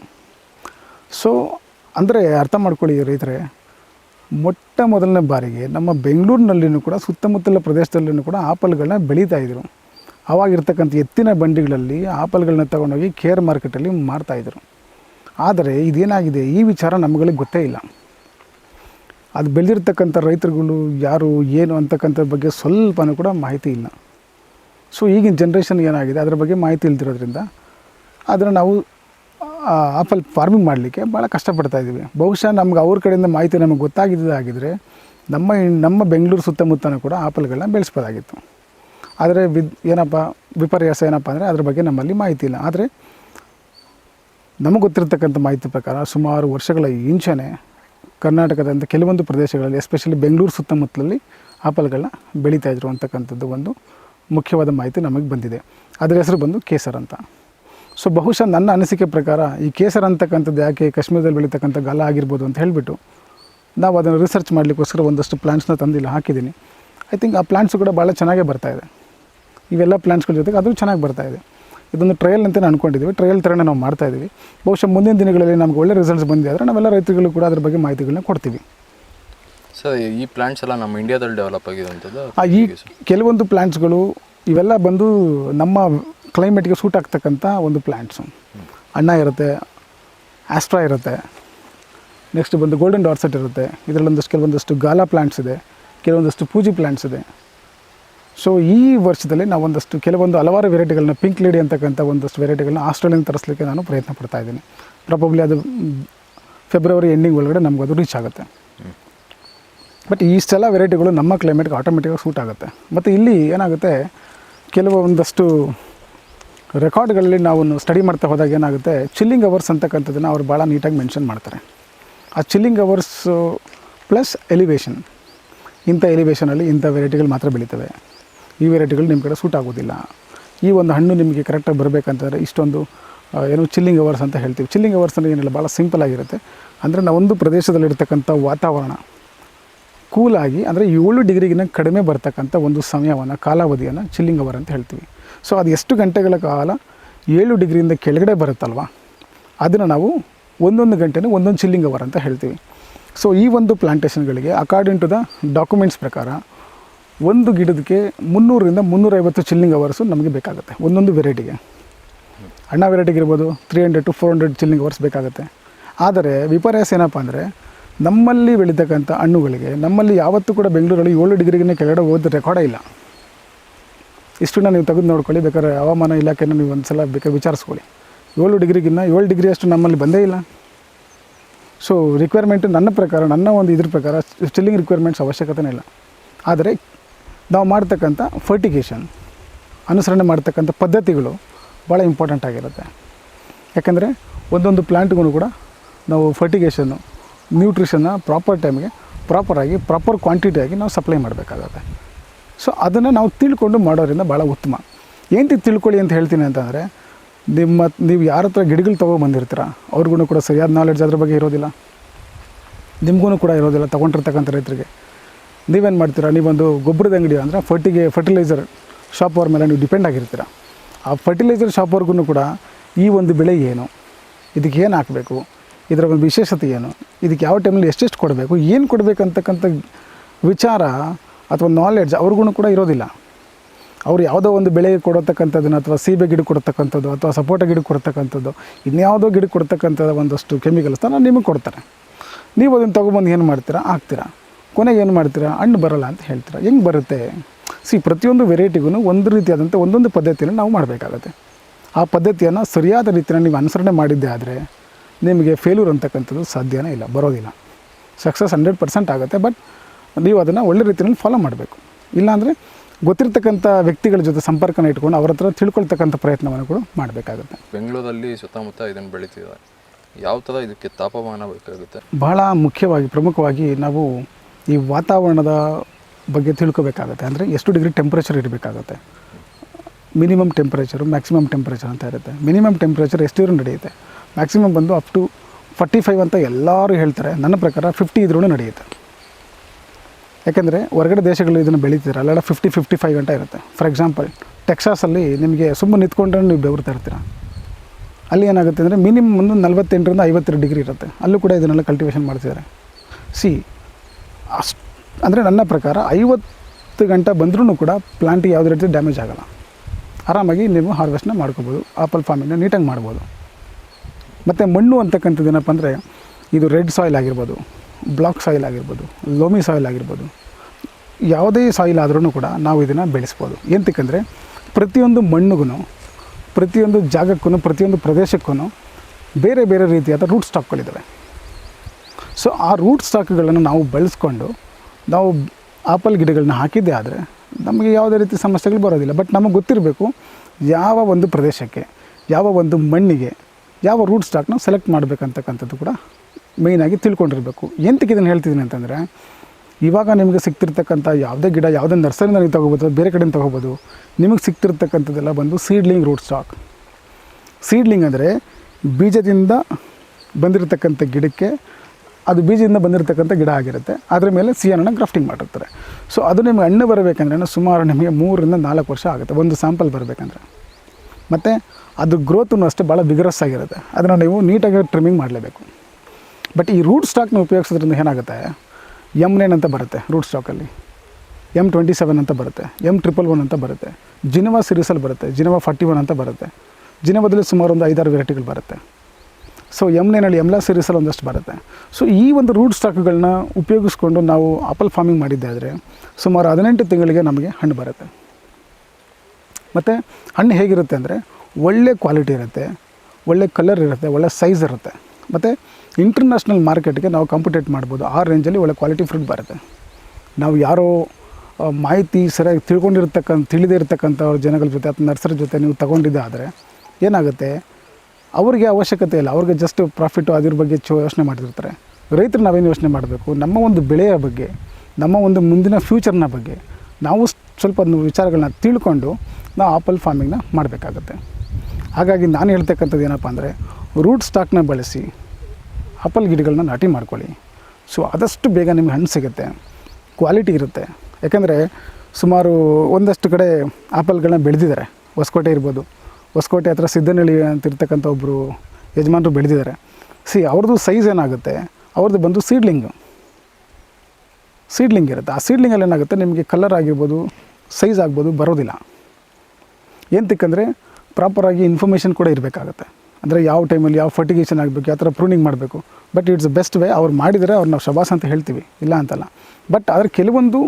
ಸೊ, ಅಂದರೆ ಅರ್ಥ ಮಾಡ್ಕೊಳ್ಳಿ ರೈತರೆ, ಮೊಟ್ಟ ಮೊದಲನೇ ಬಾರಿಗೆ ನಮ್ಮ ಬೆಂಗಳೂರಿನಲ್ಲಿನೂ ಕೂಡ, ಸುತ್ತಮುತ್ತಲ ಪ್ರದೇಶದಲ್ಲೂ ಕೂಡ ಆಪಲ್ಗಳನ್ನ ಬೆಳೀತಾ ಇದ್ರು. ಆವಾಗಿರ್ತಕ್ಕಂಥ ಎತ್ತಿನ ಬಂಡಿಗಳಲ್ಲಿ ಆಪಲ್ಗಳನ್ನ ತಗೊಂಡೋಗಿ ಕೇರ್ ಮಾರ್ಕೆಟಲ್ಲಿ ಮಾರ್ತಾಯಿದ್ರು ಆದರೆ ಇದೇನಾಗಿದೆ? ಈ ವಿಚಾರ ನಮಗೆ ಗೊತ್ತೇ ಇಲ್ಲ. ಅದು ಬೆಳೆದಿರ್ತಕ್ಕಂಥ ರೈತರುಗಳು ಯಾರು, ಏನು ಅಂತಕ್ಕಂಥ ಬಗ್ಗೆ ಸ್ವಲ್ಪನೂ ಕೂಡ ಮಾಹಿತಿ ಇಲ್ಲ. ಸೊ ಈಗಿನ ಜನ್ರೇಷನ್ ಏನಾಗಿದೆ? ಅದರ ಬಗ್ಗೆ ಮಾಹಿತಿ ಇಲ್ದಿರೋದ್ರಿಂದ ಅದನ್ನು ನಾವು ಆಪಲ್ ಫಾರ್ಮಿಂಗ್ ಮಾಡಲಿಕ್ಕೆ ಭಾಳ ಕಷ್ಟಪಡ್ತಾ ಇದ್ದೀವಿ. ಬಹುಶಃ ನಮ್ಗೆ ಅವ್ರ ಕಡೆಯಿಂದ ಮಾಹಿತಿ ನಮಗೆ ಗೊತ್ತಾಗಿದ್ದಾಗಿದ್ದರೆ ನಮ್ಮ ನಮ್ಮ ಬೆಂಗಳೂರು ಸುತ್ತಮುತ್ತನೂ ಕೂಡ ಆಪಲ್ಗಳನ್ನ ಬೆಳೆಸ್ಬೋದಾಗಿತ್ತು. ಆದರೆ ವಿದ್, ಏನಪ್ಪ, ವಿಪರ್ಯಾಸ ಏನಪ್ಪ ಅಂದರೆ ಅದ್ರ ಬಗ್ಗೆ ನಮ್ಮಲ್ಲಿ ಮಾಹಿತಿ ಇಲ್ಲ. ಆದರೆ ನಮಗೆ ಗೊತ್ತಿರತಕ್ಕಂಥ ಮಾಹಿತಿ ಪ್ರಕಾರ ಸುಮಾರು ವರ್ಷಗಳ ಇಂಚೆನೆ ಕರ್ನಾಟಕದಂಥ ಕೆಲವೊಂದು ಪ್ರದೇಶಗಳಲ್ಲಿ ಎಸ್ಪೆಷಲಿ ಬೆಂಗಳೂರು ಸುತ್ತಮುತ್ತಲಲ್ಲಿ ಆಪಲ್ಗಳನ್ನ ಬೆಳೀತಾ ಇದ್ರು ಅಂತಕ್ಕಂಥದ್ದು ಒಂದು ಮುಖ್ಯವಾದ ಮಾಹಿತಿ ನಮಗೆ ಬಂದಿದೆ. ಅದರ ಹೆಸರು ಬಂದು ಕೇಸರ್ ಅಂತ. ಸೊ ಬಹುಶಃ ನನ್ನ ಅನಿಸಿಕೆ ಪ್ರಕಾರ ಈ ಕೇಸರ್ ಅಂತಕ್ಕಂಥದ್ದು ಯಾಕೆ ಕಾಶ್ಮೀರದಲ್ಲಿ ಬೆಳೀತಕ್ಕಂಥ ಗಾಲ ಆಗಿರ್ಬೋದು ಅಂತ ಹೇಳಿಬಿಟ್ಟು ನಾವು ಅದನ್ನು ರಿಸರ್ಚ್ ಮಾಡಲಿಕ್ಕೋಸ್ಕರ ಒಂದಷ್ಟು ಪ್ಲ್ಯಾಂಟ್ಸ್ನ ತಂದಿಲ್ಲ ಹಾಕಿದ್ದೀನಿ. ಐ ಥಿಂಕ್ ಆ ಪ್ಲ್ಯಾಂಟ್ಸು ಕೂಡ ಭಾಳ ಚೆನ್ನಾಗೇ ಇದೆ. ಇವೆಲ್ಲ ಪ್ಲ್ಯಾಂಟ್ಸ್ಗಳ ಜೊತೆಗೆ ಅದು ಚೆನ್ನಾಗಿ ಬರ್ತಾ ಇದೆ. ಇದೊಂದು ಟ್ರಯಲ್ ಅಂತ ಅನ್ಕೊಂಡಿದ್ದೀವಿ ಟ್ರಯಲ್ ಥರನೇ ನಾವು ಮಾಡ್ತಾ ಇದ್ದೀವಿ ಬಹುಶಃ ಮುಂದಿನ ದಿನಗಳಲ್ಲಿ ನಮ್ಗೆ ಒಳ್ಳೆ ರಿಸಲ್ಟ್ಸ್ ಬಂದಿದೆ ಆದರೆ ನಾವೆಲ್ಲ ರೈತರುಗಳು ಕೂಡ ಅದ್ರ ಬಗ್ಗೆ ಮಾಹಿತಿಗಳನ್ನ ಕೊಡ್ತೀವಿ. ಸರ್ ಈ ಪ್ಲಾಂಟ್ಸ್ ಎಲ್ಲ ನಮ್ಮ ಇಂಡಿಯಾದಲ್ಲಿ ಡೆವಲಪ್ ಆಗಿರುವಂಥದ್ದು? ಆ ಈ ಕೆಲವೊಂದು ಪ್ಲ್ಯಾಂಟ್ಸ್ಗಳು ಇವೆಲ್ಲ ಬಂದು ನಮ್ಮ ಕ್ಲೈಮೇಟ್ಗೆ ಸೂಟ್ ಆಗ್ತಕ್ಕಂಥ ಒಂದು ಪ್ಲ್ಯಾಂಟ್ಸು ಅಣ್ಣ ಇರುತ್ತೆ ಆಸ್ಟ್ರಾ ಇರುತ್ತೆ ನೆಕ್ಸ್ಟ್ ಬಂದು ಗೋಲ್ಡನ್ ಡಾರ್ಸೆಟ್ ಇರುತ್ತೆ. ಇದರಲ್ಲೊಂದಷ್ಟು ಕೆಲವೊಂದಷ್ಟು ಗಾಲಾ ಪ್ಲ್ಯಾಂಟ್ಸ್ ಇದೆ ಕೆಲವೊಂದಷ್ಟು ಪೂಜಿ ಪ್ಲ್ಯಾಂಟ್ಸ್ ಇದೆ. ಸೊ ಈ ವರ್ಷದಲ್ಲಿ ನಾವು ಒಂದಷ್ಟು ಕೆಲವೊಂದು ಹಲವಾರು ವೆರೈಟಿಗಳನ್ನ ಪಿಂಕ್ ಲೇಡಿ ಅಂತಕ್ಕಂಥ ಒಂದಷ್ಟು ವೆರೈಟಿಗಳನ್ನ ಆಸ್ಟ್ರೇಲಿಯನ್ ತರಿಸಲಿಕ್ಕೆ ನಾನು ಪ್ರಯತ್ನ ಪಡ್ತಾ ಇದ್ದೀನಿ. ಪ್ರಾಬಬ್ಲಿ ಅದು ಫೆಬ್ರವರಿ ಎಂಡಿಂಗ್ ಒಳಗಡೆ ನಮ್ಗೆ ಅದು ರೀಚ್ ಆಗುತ್ತೆ. ಬಟ್ ಇಷ್ಟೆಲ್ಲ ವೆರೈಟಿಗಳು ನಮ್ಮ ಕ್ಲೈಮೇಟ್ಗೆ ಆಟೋಮೆಟಿಕಾಗಿ ಸೂಟ್ ಆಗುತ್ತೆ. ಮತ್ತು ಇಲ್ಲಿ ಏನಾಗುತ್ತೆ, ಕೆಲವೊಂದಷ್ಟು ರೆಕಾರ್ಡ್ಗಳಲ್ಲಿ ನಾವು ಸ್ಟಡಿ ಮಾಡ್ತಾ ಹೋದಾಗ ಏನಾಗುತ್ತೆ ಚಿಲ್ಲಿಂಗ್ ಅವರ್ಸ್ ಅಂತಕ್ಕಂಥದ್ದನ್ನು ಅವ್ರು ಭಾಳ ನೀಟಾಗಿ ಮೆನ್ಷನ್ ಮಾಡ್ತಾರೆ. ಆ ಚಿಲ್ಲಿಂಗ್ ಅವರ್ಸು ಪ್ಲಸ್ ಎಲಿವೇಷನ್ ಇಂಥ ಎಲಿವೇಷನಲ್ಲಿ ಇಂಥ ವೆರೈಟಿಗಳು ಮಾತ್ರ ಬೆಳೀತವೆ. ಈ ವೆರೈಟಿಗಳು ನಿಮ್ಮ ಕಡೆ ಸೂಟ್ ಆಗೋದಿಲ್ಲ. ಈ ಒಂದು ಹಣ್ಣು ನಿಮಗೆ ಕರೆಕ್ಟಾಗಿ ಬರಬೇಕಂತಂದರೆ ಇಷ್ಟೊಂದು ಏನು ಚಿಲ್ಲಿಂಗ್ ಅವರ್ಸ್ ಅಂತ ಹೇಳ್ತೀವಿ. ಚಿಲ್ಲಿಂಗ್ ಅವರ್ಸ್ ಅಂದರೆ ಏನಿಲ್ಲ ಭಾಳ ಸಿಂಪಲ್ ಆಗಿರುತ್ತೆ. ಅಂದರೆ ನಾವೊಂದು ಪ್ರದೇಶದಲ್ಲಿರ್ತಕ್ಕಂಥ ವಾತಾವರಣ ಕೂಲಾಗಿ ಅಂದರೆ ಏಳು ಡಿಗ್ರಿಗಿನ ಕಡಿಮೆ ಬರ್ತಕ್ಕಂಥ ಒಂದು ಸಮಯವನ್ನು, ಕಾಲಾವಧಿಯನ್ನು ಚಿಲ್ಲಿಂಗ್ ಅವರ್ ಅಂತ ಹೇಳ್ತೀವಿ. ಸೊ ಅದು ಎಷ್ಟು ಗಂಟೆಗಳ ಕಾಲ ಏಳು ಡಿಗ್ರಿಯಿಂದ ಕೆಳಗಡೆ ಬರುತ್ತಲ್ವ? ಅದನ್ನು ನಾವು ಒಂದೊಂದು ಗಂಟೆನೂ ಒಂದೊಂದು ಚಿಲ್ಲಿಂಗ್ ಅವರ್ ಅಂತ ಹೇಳ್ತೀವಿ. ಸೊ ಈ ಒಂದು ಪ್ಲಾಂಟೇಷನ್ಗಳಿಗೆ ಅಕಾರ್ಡಿಂಗ್ ಟು ದ ಡಾಕ್ಯುಮೆಂಟ್ಸ್ ಪ್ರಕಾರ ಒಂದು ಗಿಡದಕ್ಕೆ ಮುನ್ನೂರರಿಂದ ಮುನ್ನೂರೈವತ್ತು ಚಿಲ್ಲಿಂಗ್ ಅವರ್ಸು ನಮಗೆ ಬೇಕಾಗುತ್ತೆ. ಒಂದೊಂದು ವೆರೈಟಿಗೆ. ಅಣ್ಣ ವೆರೈಟಿಗೆ ಇರ್ಬೋದು three hundred to four hundred chilling hours ಬೇಕಾಗುತ್ತೆ. ಆದರೆ ವಿಪರ್ಯಾಸ ಏನಪ್ಪ ಅಂದರೆ, ನಮ್ಮಲ್ಲಿ ಬೆಳೀತಕ್ಕಂಥ ಹಣ್ಣುಗಳಿಗೆ, ನಮ್ಮಲ್ಲಿ ಯಾವತ್ತೂ ಕೂಡ ಬೆಂಗಳೂರಲ್ಲಿ ಏಳು ಡಿಗ್ರಿಗಿನ ಕೆಳಗಡೆ ಹೋದ ರೆಕಾರ್ಡೇ ಇಲ್ಲ. ಇಷ್ಟನ್ನ ನೀವು ತೆಗೆದು ನೋಡ್ಕೊಳ್ಳಿ, ಬೇಕಾದ್ರೆ ಹವಾಮಾನ ಇಲಾಖೆಯನ್ನು ನೀವು ಒಂದು ಸಲ ಬೇಕಾದ್ರೆ ವಿಚಾರಿಸ್ಕೊಳ್ಳಿ. ಏಳು ಡಿಗ್ರಿಗಿನ್ನ ಏಳು ಡಿಗ್ರಿ ಅಷ್ಟು ನಮ್ಮಲ್ಲಿ ಬಂದೇ ಇಲ್ಲ. ಸೊ ರಿಕ್ವೈರ್ಮೆಂಟ್ ನನ್ನ ಪ್ರಕಾರ, ನನ್ನ ಒಂದು ಇದ್ರ ಪ್ರಕಾರ ಸ್ಟಿಲ್ಲಿಂಗ್ ರಿಕ್ವೈರ್ಮೆಂಟ್ಸ್ ಅವಶ್ಯಕತೆನೇ ಇಲ್ಲ. ಆದರೆ ನಾವು ಮಾಡ್ತಕ್ಕಂಥ ಫರ್ಟಿಗೇಷನ್ ಅನುಸರಣೆ ಮಾಡ್ತಕ್ಕಂಥ ಪದ್ಧತಿಗಳು ಭಾಳ ಇಂಪಾರ್ಟೆಂಟ್ ಆಗಿರುತ್ತೆ. ಯಾಕಂದರೆ ಒಂದೊಂದು ಪ್ಲ್ಯಾಂಟ್ಗೂ ಕೂಡ ನಾವು ಫರ್ಟಿಗೇಷನ್ನು ನ್ಯೂಟ್ರಿಷನ್ನ ಪ್ರಾಪರ್ ಟೈಮ್ಗೆ ಪ್ರಾಪರಾಗಿ ಪ್ರಾಪರ್ ಕ್ವಾಂಟಿಟಿಯಾಗಿ ನಾವು ಸಪ್ಲೈ ಮಾಡಬೇಕಾಗತ್ತೆ. ಸೊ ಅದನ್ನು ನಾವು ತಿಳ್ಕೊಂಡು ಮಾಡೋದ್ರಿಂದ ಭಾಳ ಉತ್ತಮ. ಏನಂತ ತಿಳ್ಕೊಳ್ಳಿ ಅಂತ ಹೇಳ್ತೀನಿ ಅಂತಂದರೆ, ನಿಮ್ಮ, ನೀವು ಯಾರ ಹತ್ರ ಗಿಡಗಳು ತೊಗೊಬಂದಿರ್ತೀರ ಅವ್ರಿಗೂ ಕೂಡ ಸರಿಯಾದ ನಾಲೆಡ್ಜ್ ಅದ್ರ ಬಗ್ಗೆ ಇರೋದಿಲ್ಲ. ನಿಮಗೂ ಕೂಡ ಇರೋದಿಲ್ಲ ತೊಗೊಂಡಿರ್ತಕ್ಕಂಥ ರೈತರಿಗೆ. ನೀವೇನು ಮಾಡ್ತೀರಾ? ನೀವೊಂದು ಗೊಬ್ಬರದ ಅಂಗಡಿ ಅಂದರೆ ಫರ್ಟಿಗೆ ಫರ್ಟಿಲೈಸರ್ ಶಾಪ್ ಅವ್ರ ಮೇಲೆ ನೀವು ಡಿಪೆಂಡ್ ಆಗಿರ್ತೀರ. ಆ ಫರ್ಟಿಲೈಸರ್ ಶಾಪ್ ಅವ್ರಿಗೂ ಕೂಡ ಈ ಒಂದು ಬೆಳೆ ಏನು? ಇದಕ್ಕೆ ಏನು ಹಾಕಬೇಕು? ಇದರ ಒಂದು ವಿಶೇಷತೆ ಏನು? ಇದಕ್ಕೆ ಯಾವ ಟೈಮಲ್ಲಿ ಎಷ್ಟೆಷ್ಟು ಕೊಡಬೇಕು? ಏನು ಕೊಡಬೇಕು ಅಂತಕ್ಕಂಥ ವಿಚಾರ ಅಥವಾ ನಾಲೆಡ್ಜ್ ಅವ್ರಿಗೂ ಕೂಡ ಇರೋದಿಲ್ಲ. ಅವ್ರು ಯಾವುದೋ ಒಂದು ಬೆಳೆಗೆ ಕೊಡತಕ್ಕಂಥದ್ದನ್ನು ಅಥವಾ ಸೀಬೆ ಗಿಡ ಕೊಡ್ತಕ್ಕಂಥದ್ದು ಅಥವಾ ಸಪೋಟ ಗಿಡ ಕೊಡ್ತಕ್ಕಂಥದ್ದು, ಇನ್ಯಾವುದೋ ಗಿಡ ಕೊಡ್ತಕ್ಕಂಥದ್ದು ಒಂದಷ್ಟು ಕೆಮಿಕಲ್ಸ್ನ ನಿಮಗೆ ಕೊಡ್ತಾರೆ. ನೀವು ಅದನ್ನು ತೊಗೊಬಂದು ಏನು ಮಾಡ್ತೀರಾ? ಹಾಕ್ತೀರಾ? ಕೊನೆಗೆ ಏನು ಮಾಡ್ತೀರಾ? ಹಣ್ಣು ಬರಲ್ಲ ಅಂತ ಹೇಳ್ತೀರಾ? ಹೆಂಗೆ ಬರುತ್ತೆ? ಸಿ ಪ್ರತಿಯೊಂದು ವೆರೈಟಿಗೂ ಒಂದು ರೀತಿಯಾದಂಥ ಒಂದೊಂದು ಪದ್ಧತಿಯನ್ನು ನಾವು ಮಾಡಬೇಕಾಗತ್ತೆ. ಆ ಪದ್ಧತಿಯನ್ನು ಸರಿಯಾದ ರೀತಿಯಲ್ಲಿ ನೀವು ಅನುಸರಣೆ ಮಾಡಿದ್ದೇ ಆದರೆ ನಿಮಗೆ ಫೇಲ್ಯೂರ್ ಅಂತಕ್ಕಂಥದ್ದು ಸಾಧ್ಯನೇ ಇಲ್ಲ ಬರೋದಿಲ್ಲ. ಸಕ್ಸಸ್ ಹಂಡ್ರೆಡ್ ಪರ್ಸೆಂಟ್ ಆಗುತ್ತೆ ಬಟ್ ನೀವು ಅದನ್ನು ಒಳ್ಳೆ ರೀತಿಯಲ್ಲಿ ಫಾಲೋ ಮಾಡಬೇಕು. ಇಲ್ಲಾಂದರೆ ಗೊತ್ತಿರ್ತಕ್ಕಂಥ ವ್ಯಕ್ತಿಗಳ ಜೊತೆ ಸಂಪರ್ಕನ ಇಟ್ಕೊಂಡು ಅವ್ರ ಹತ್ರ ತಿಳ್ಕೊಳ್ತಕ್ಕಂಥ ಪ್ರಯತ್ನವನ್ನು ಕೂಡ ಮಾಡಬೇಕಾಗುತ್ತೆ. ಬೆಂಗಳೂರಲ್ಲಿ ಸುತ್ತಮುತ್ತ ಇದನ್ನು ಬೆಳೀತಿದ್ದಾರೆ. ಯಾವ ಥರ ಇದಕ್ಕೆ ತಾಪಮಾನ ಬೇಕಾಗುತ್ತೆ? ಬಹಳ ಮುಖ್ಯವಾಗಿ ಪ್ರಮುಖವಾಗಿ ನಾವು ಈ ವಾತಾವರಣದ ಬಗ್ಗೆ ತಿಳ್ಕೊಬೇಕಾಗತ್ತೆ. ಅಂದರೆ ಎಷ್ಟು ಡಿಗ್ರಿ ಟೆಂಪ್ರೇಚರ್ ಇರಬೇಕಾಗತ್ತೆ. ಮಿನಿಮಮ್ ಟೆಂಪ್ರೇಚರು, ಮ್ಯಾಕ್ಸಿಮಮ್ ಟೆಂಪ್ರೇಚರ್ ಅಂತ ಇರುತ್ತೆ. ಮಿನಿಮಮ್ ಟೆಂಪ್ರೇಚರ್ ಎಷ್ಟಿದ್ರು ನಡೆಯುತ್ತೆ. ಮ್ಯಾಕ್ಸಿಮಮ್ ಬಂದು ಅಪ್ ಟು ಫಾರ್ಟಿ ಫೈವ್ ಅಂತ ಎಲ್ಲರೂ ಹೇಳ್ತಾರೆ. ನನ್ನ ಪ್ರಕಾರ ಫಿಫ್ಟಿ ಇದ್ರೂ ನಡೆಯುತ್ತೆ. ಯಾಕೆಂದರೆ ಹೊರಗಡೆ ದೇಶಗಳು ಇದನ್ನು ಬೆಳೀತಿದ್ದಾರೆ ಅಲ್ಲೆಲ್ಲ ಫಿಫ್ಟಿ ಫಿಫ್ಟಿ ಫೈವ್ ಗಂಟೆ ಇರುತ್ತೆ. ಫಾರ್ ಎಕ್ಸಾಂಪಲ್ ಟೆಕ್ಸಾಸಲ್ಲಿ ನಿಮಗೆ ಸುಮ್ಮನೆ ನಿಂತ್ಕೊಂಡ್ರೆ ನೀವು ಬೆವರ್ತಾ ಇರ್ತೀರ ಅಲ್ಲಿ ಏನಾಗುತ್ತೆ ಅಂದರೆ ಮಿನಿಮಮ್ ಒಂದು ನಲ್ವತ್ತೆಂಟರಿಂದ ಐವತ್ತೆರಡು ಡಿಗ್ರಿ ಇರುತ್ತೆ. ಅಲ್ಲೂ ಕೂಡ ಇದನ್ನೆಲ್ಲ ಕಲ್ಟಿವೇಷನ್ ಮಾಡ್ತಿದ್ದಾರೆ. ಸಿ ಅಷ್ಟು ಅಂದರೆ ನನ್ನ ಪ್ರಕಾರ ಐವತ್ತು ಗಂಟೆ ಬಂದ್ರೂ ಕೂಡ ಪ್ಲಾಂಟಿಗೆ ಯಾವುದೇ ರೀತಿ ಡ್ಯಾಮೇಜ್ ಆಗೋಲ್ಲ. ಆರಾಮಾಗಿ ನೀವು ಹಾರ್ವೆಸ್ಟ್ನ ಮಾಡ್ಕೋಬೋದು, ಆಪಲ್ ಫಾರ್ಮಿಂಗ್ನ ನೀಟಾಗಿ ಮಾಡ್ಬೋದು. ಮತ್ತು ಮಣ್ಣು ಅಂತಕ್ಕಂಥದ್ದು ಏನಪ್ಪ ಅಂದರೆ ಇದು ರೆಡ್ ಸಾಯಿಲ್ ಆಗಿರ್ಬೋದು, ಬ್ಲಾಕ್ ಸಾಯಿಲ್ ಆಗಿರ್ಬೋದು, ಲೋಮಿ ಸಾಯಿಲ್ ಆಗಿರ್ಬೋದು, ಯಾವುದೇ ಸಾಯಿಲ್ ಆದ್ರೂ ಕೂಡ ನಾವು ಇದನ್ನು ಬೆಳೆಸ್ಬೋದು. ಎಂತಕ್ಕಂದರೆ ಪ್ರತಿಯೊಂದು ಮಣ್ಣಿಗೂ ಪ್ರತಿಯೊಂದು ಜಾಗಕ್ಕೂ ಪ್ರತಿಯೊಂದು ಪ್ರದೇಶಕ್ಕೂ ಬೇರೆ ಬೇರೆ ರೀತಿಯಾದ ರೂಟ್ ಸ್ಟಾಕ್ಗಳಿದ್ದಾವೆ ಸೊ ಆ ರೂಟ್ ಸ್ಟಾಕ್ಗಳನ್ನು ನಾವು ಬಳಸ್ಕೊಂಡು ನಾವು ಆಪಲ್ ಗಿಡಗಳನ್ನ ಹಾಕಿದ್ದೇ ಆದರೆ ನಮಗೆ ಯಾವುದೇ ರೀತಿ ಸಮಸ್ಯೆಗಳು ಬರೋದಿಲ್ಲ. ಬಟ್ ನಮಗೆ ಗೊತ್ತಿರಬೇಕು ಯಾವ ಒಂದು ಪ್ರದೇಶಕ್ಕೆ, ಯಾವ ಒಂದು ಮಣ್ಣಿಗೆ, ಯಾವ ರೂಟ್ ಸ್ಟಾಕ್ನ ಸೆಲೆಕ್ಟ್ ಮಾಡಬೇಕಂತಕ್ಕಂಥದ್ದು ಕೂಡ ಮೇಯ್ನಾಗಿ ತಿಳ್ಕೊಂಡಿರಬೇಕು. ಎಂತಕ್ಕೆ ಇದನ್ನು ಹೇಳ್ತಿದ್ದೀನಿ ಅಂತಂದರೆ, ಇವಾಗ ನಿಮಗೆ ಸಿಗ್ತಿರ್ತಕ್ಕಂಥ ಯಾವುದೇ ಗಿಡ ಯಾವುದೇ ನರ್ಸರಿಯಿಂದ ನೀವು ತೊಗೋಬೋದು ಬೇರೆ ಕಡೆಯಿಂದ ತೊಗೋಬೋದು, ನಿಮಗೆ ಸಿಗ್ತಿರ್ತಕ್ಕಂಥದ್ದೆಲ್ಲ ಬಂದು ಸೀಡ್ಲಿಂಗ್ ರೂಟ್ ಸ್ಟಾಕ್ ಸೀಡ್ಲಿಂಗ್ ಅಂದರೆ ಬೀಜದಿಂದ ಬಂದಿರತಕ್ಕಂಥ ಗಿಡಕ್ಕೆ ಅದು ಬೀಜದಿಂದ ಬಂದಿರತಕ್ಕಂಥ ಗಿಡ ಆಗಿರುತ್ತೆ. ಅದರ ಮೇಲೆ ಸಿಹಿಯನ್ನು ಗ್ರಾಫ್ಟಿಂಗ್ ಮಾಡಿರ್ತಾರೆ. ಸೊ ಅದು ನಿಮಗೆ ಹಣ್ಣು ಬರಬೇಕಂದ್ರೆ ಸುಮಾರು ನಿಮಗೆ ಮೂರರಿಂದ ನಾಲ್ಕು ವರ್ಷ ಆಗುತ್ತೆ. ಒಂದು ಸ್ಯಾಂಪಲ್ ಬರಬೇಕಂದ್ರೆ. ಮತ್ತು ಅದು ಗ್ರೋತು ಅಷ್ಟೇ ಭಾಳ ವಿಗ್ರಸ್ ಆಗಿರುತ್ತೆ. ಅದನ್ನು ನೀವು ನೀಟಾಗಿ ಟ್ರಿಮ್ಮಿಂಗ್ ಮಾಡಲೇಬೇಕು. ಬಟ್ ಈ ರೂಟ್ ಸ್ಟಾಕ್ನ ಉಪಯೋಗಿಸೋದ್ರಿಂದ ಏನಾಗುತ್ತೆ? ಎಂ ನೈನ್ ಅಂತ ಬರುತ್ತೆ ರೂಟ್ ಸ್ಟಾಕಲ್ಲಿ ಎಂ ಟ್ವೆಂಟಿ ಸೆವೆನ್ ಅಂತ ಬರುತ್ತೆ. ಎಂ ಟ್ರಿಪಲ್ ಒನ್ ಅಂತ ಬರುತ್ತೆ. ಜಿನವಾ ಸಿರೀಸಲ್ಲಿ ಬರುತ್ತೆ. ಜಿನವಾ ಫಾರ್ಟಿ ಒನ್ ಅಂತ ಬರುತ್ತೆ. ಜಿನವಾದಲ್ಲಿ ಸುಮಾರು ಒಂದು ಐದಾರು ವೆರೈಟಿಗಳು ಬರುತ್ತೆ. ಸೊ ಎಂ ಯಮ್ಲಾ ಎಮ್ಲಾ ಸಿರೀಸಲ್ಲಿ ಒಂದಷ್ಟು ಬರುತ್ತೆ. ಸೊ ಈ ಒಂದು ರೂಟ್ ಸ್ಟಾಕ್ಗಳನ್ನ ಉಪಯೋಗಿಸ್ಕೊಂಡು ನಾವು ಆಪಲ್ ಫಾರ್ಮಿಂಗ್ ಮಾಡಿದ್ದೆ ಆದರೆ ಸುಮಾರು ಹದಿನೆಂಟು ತಿಂಗಳಿಗೆ ನಮಗೆ ಹಣ್ಣು ಬರುತ್ತೆ. ಮತ್ತು ಹಣ್ಣು ಹೇಗಿರುತ್ತೆ ಅಂದರೆ ಒಳ್ಳೆ ಕ್ವಾಲಿಟಿ ಇರುತ್ತೆ, ಒಳ್ಳೆ ಕಲರ್ ಇರುತ್ತೆ, ಒಳ್ಳೆ ಸೈಜ್ ಇರುತ್ತೆ. ಮತ್ತು ಇಂಟರ್ನ್ಯಾಷನಲ್ ಮಾರ್ಕೆಟ್ಗೆ ನಾವು ಕಾಂಪಿಟೇಟ್ ಮಾಡ್ಬೋದು. ಆ ರೇಂಜಲ್ಲಿ ಒಳ್ಳೆ ಕ್ವಾಲಿಟಿ ಫ್ರೂಟ್ ಬರುತ್ತೆ. ನಾವು ಯಾರೋ ಮಾಹಿತಿ ಸರಿಯಾಗಿ ತಿಳ್ಕೊಂಡಿರ್ತಕ್ಕಂಥ ತಿಳಿದೇ ಜನಗಳ ಜೊತೆ, ಅಥವಾ ನರ್ಸರಿ ಜೊತೆ ನೀವು ತೊಗೊಂಡಿದ್ದಾದರೆ ಏನಾಗುತ್ತೆ? ಅವ್ರಿಗೆ ಅವಶ್ಯಕತೆ ಇಲ್ಲ. ಅವ್ರಿಗೆ ಜಸ್ಟ್ ಪ್ರಾಫಿಟು ಅದ್ರ ಬಗ್ಗೆ ಚೋ ಯೋಚನೆ ಮಾಡ್ತಿರ್ತಾರೆ. ರೈತರು ನಾವೇನು ಯೋಚನೆ ಮಾಡಬೇಕು? ನಮ್ಮ ಒಂದು ಬೆಳೆಯ ಬಗ್ಗೆ, ನಮ್ಮ ಒಂದು ಮುಂದಿನ ಫ್ಯೂಚರ್ನ ಬಗ್ಗೆ ನಾವು ಸ್ವಲ್ಪ ವಿಚಾರಗಳನ್ನ ತಿಳ್ಕೊಂಡು ನಾವು ಆಪಲ್ ಫಾರ್ಮಿಂಗ್ನ ಮಾಡಬೇಕಾಗತ್ತೆ. ಹಾಗಾಗಿ ನಾನು ಹೇಳ್ತಕ್ಕಂಥದ್ದು ಏನಪ್ಪ ಅಂದರೆ ರೂಟ್ ಸ್ಟಾಕ್ನ ಬಳಸಿ ಆಪಲ್ ಗಿಡಗಳನ್ನ ನಾಟಿ ಮಾಡ್ಕೊಳ್ಳಿ. ಸೊ ಆದಷ್ಟು ಬೇಗ ನಿಮಗೆ ಹಣ್ಣು ಸಿಗುತ್ತೆ. ಕ್ವಾಲಿಟಿ ಇರುತ್ತೆ. ಯಾಕೆಂದರೆ ಸುಮಾರು ಒಂದಷ್ಟು ಕಡೆ ಆಪಲ್ಗಳನ್ನ ಬೆಳೆದಿದ್ದಾರೆ ಹೊಸಕೋಟೆ ಇರ್ಬೋದು. ಹೊಸಕೋಟೆ ಹತ್ರ ಸಿದ್ದನಳ್ಳಿ ಅಂತ ಇರ್ತಕ್ಕಂಥ ಒಬ್ಬರು ಯಜಮಾನರು ಬೆಳೆದಿದ್ದಾರೆ. ಸಿ ಅವ್ರದ್ದು ಸೈಜ್ ಏನಾಗುತ್ತೆ? ಅವ್ರದ್ದು ಬಂದು ಸೀಡ್ಲಿಂಗು ಸೀಡ್ಲಿಂಗ್ ಇರುತ್ತೆ. ಆ ಸೀಡ್ಲಿಂಗಲ್ಲಿ ಏನಾಗುತ್ತೆ? ನಿಮಗೆ ಕಲರ್ ಆಗಿರ್ಬೋದು ಸೈಜ್ ಆಗ್ಬೋದು, ಬರೋದಿಲ್ಲ. ಏನಂತಕ್ಕಂದರೆ ಪ್ರಾಪರಾಗಿ ಇನ್ಫಾರ್ಮೇಷನ್ ಕೂಡ ಇರಬೇಕಾಗತ್ತೆ. ಅಂದರೆ ಯಾವ ಟೈಮಲ್ಲಿ ಯಾವ ಫರ್ಟಿಗೇಷನ್ ಆಗಬೇಕು, ಯಾವ ಥರ ಪ್ರೂನಿಂಗ್ ಮಾಡಬೇಕು. ಬಟ್ ಇಟ್ಸ್ ಬೆಸ್ಟ್ ವೇ ಅವ್ರು ಮಾಡಿದರೆ ಅವ್ರು ನಾವು ಶಬಾಸ್ ಅಂತ ಹೇಳ್ತೀವಿ. ಇಲ್ಲ ಅಂತಲ್ಲ. ಬಟ್ ಆದರೆ ಕೆಲವೊಂದು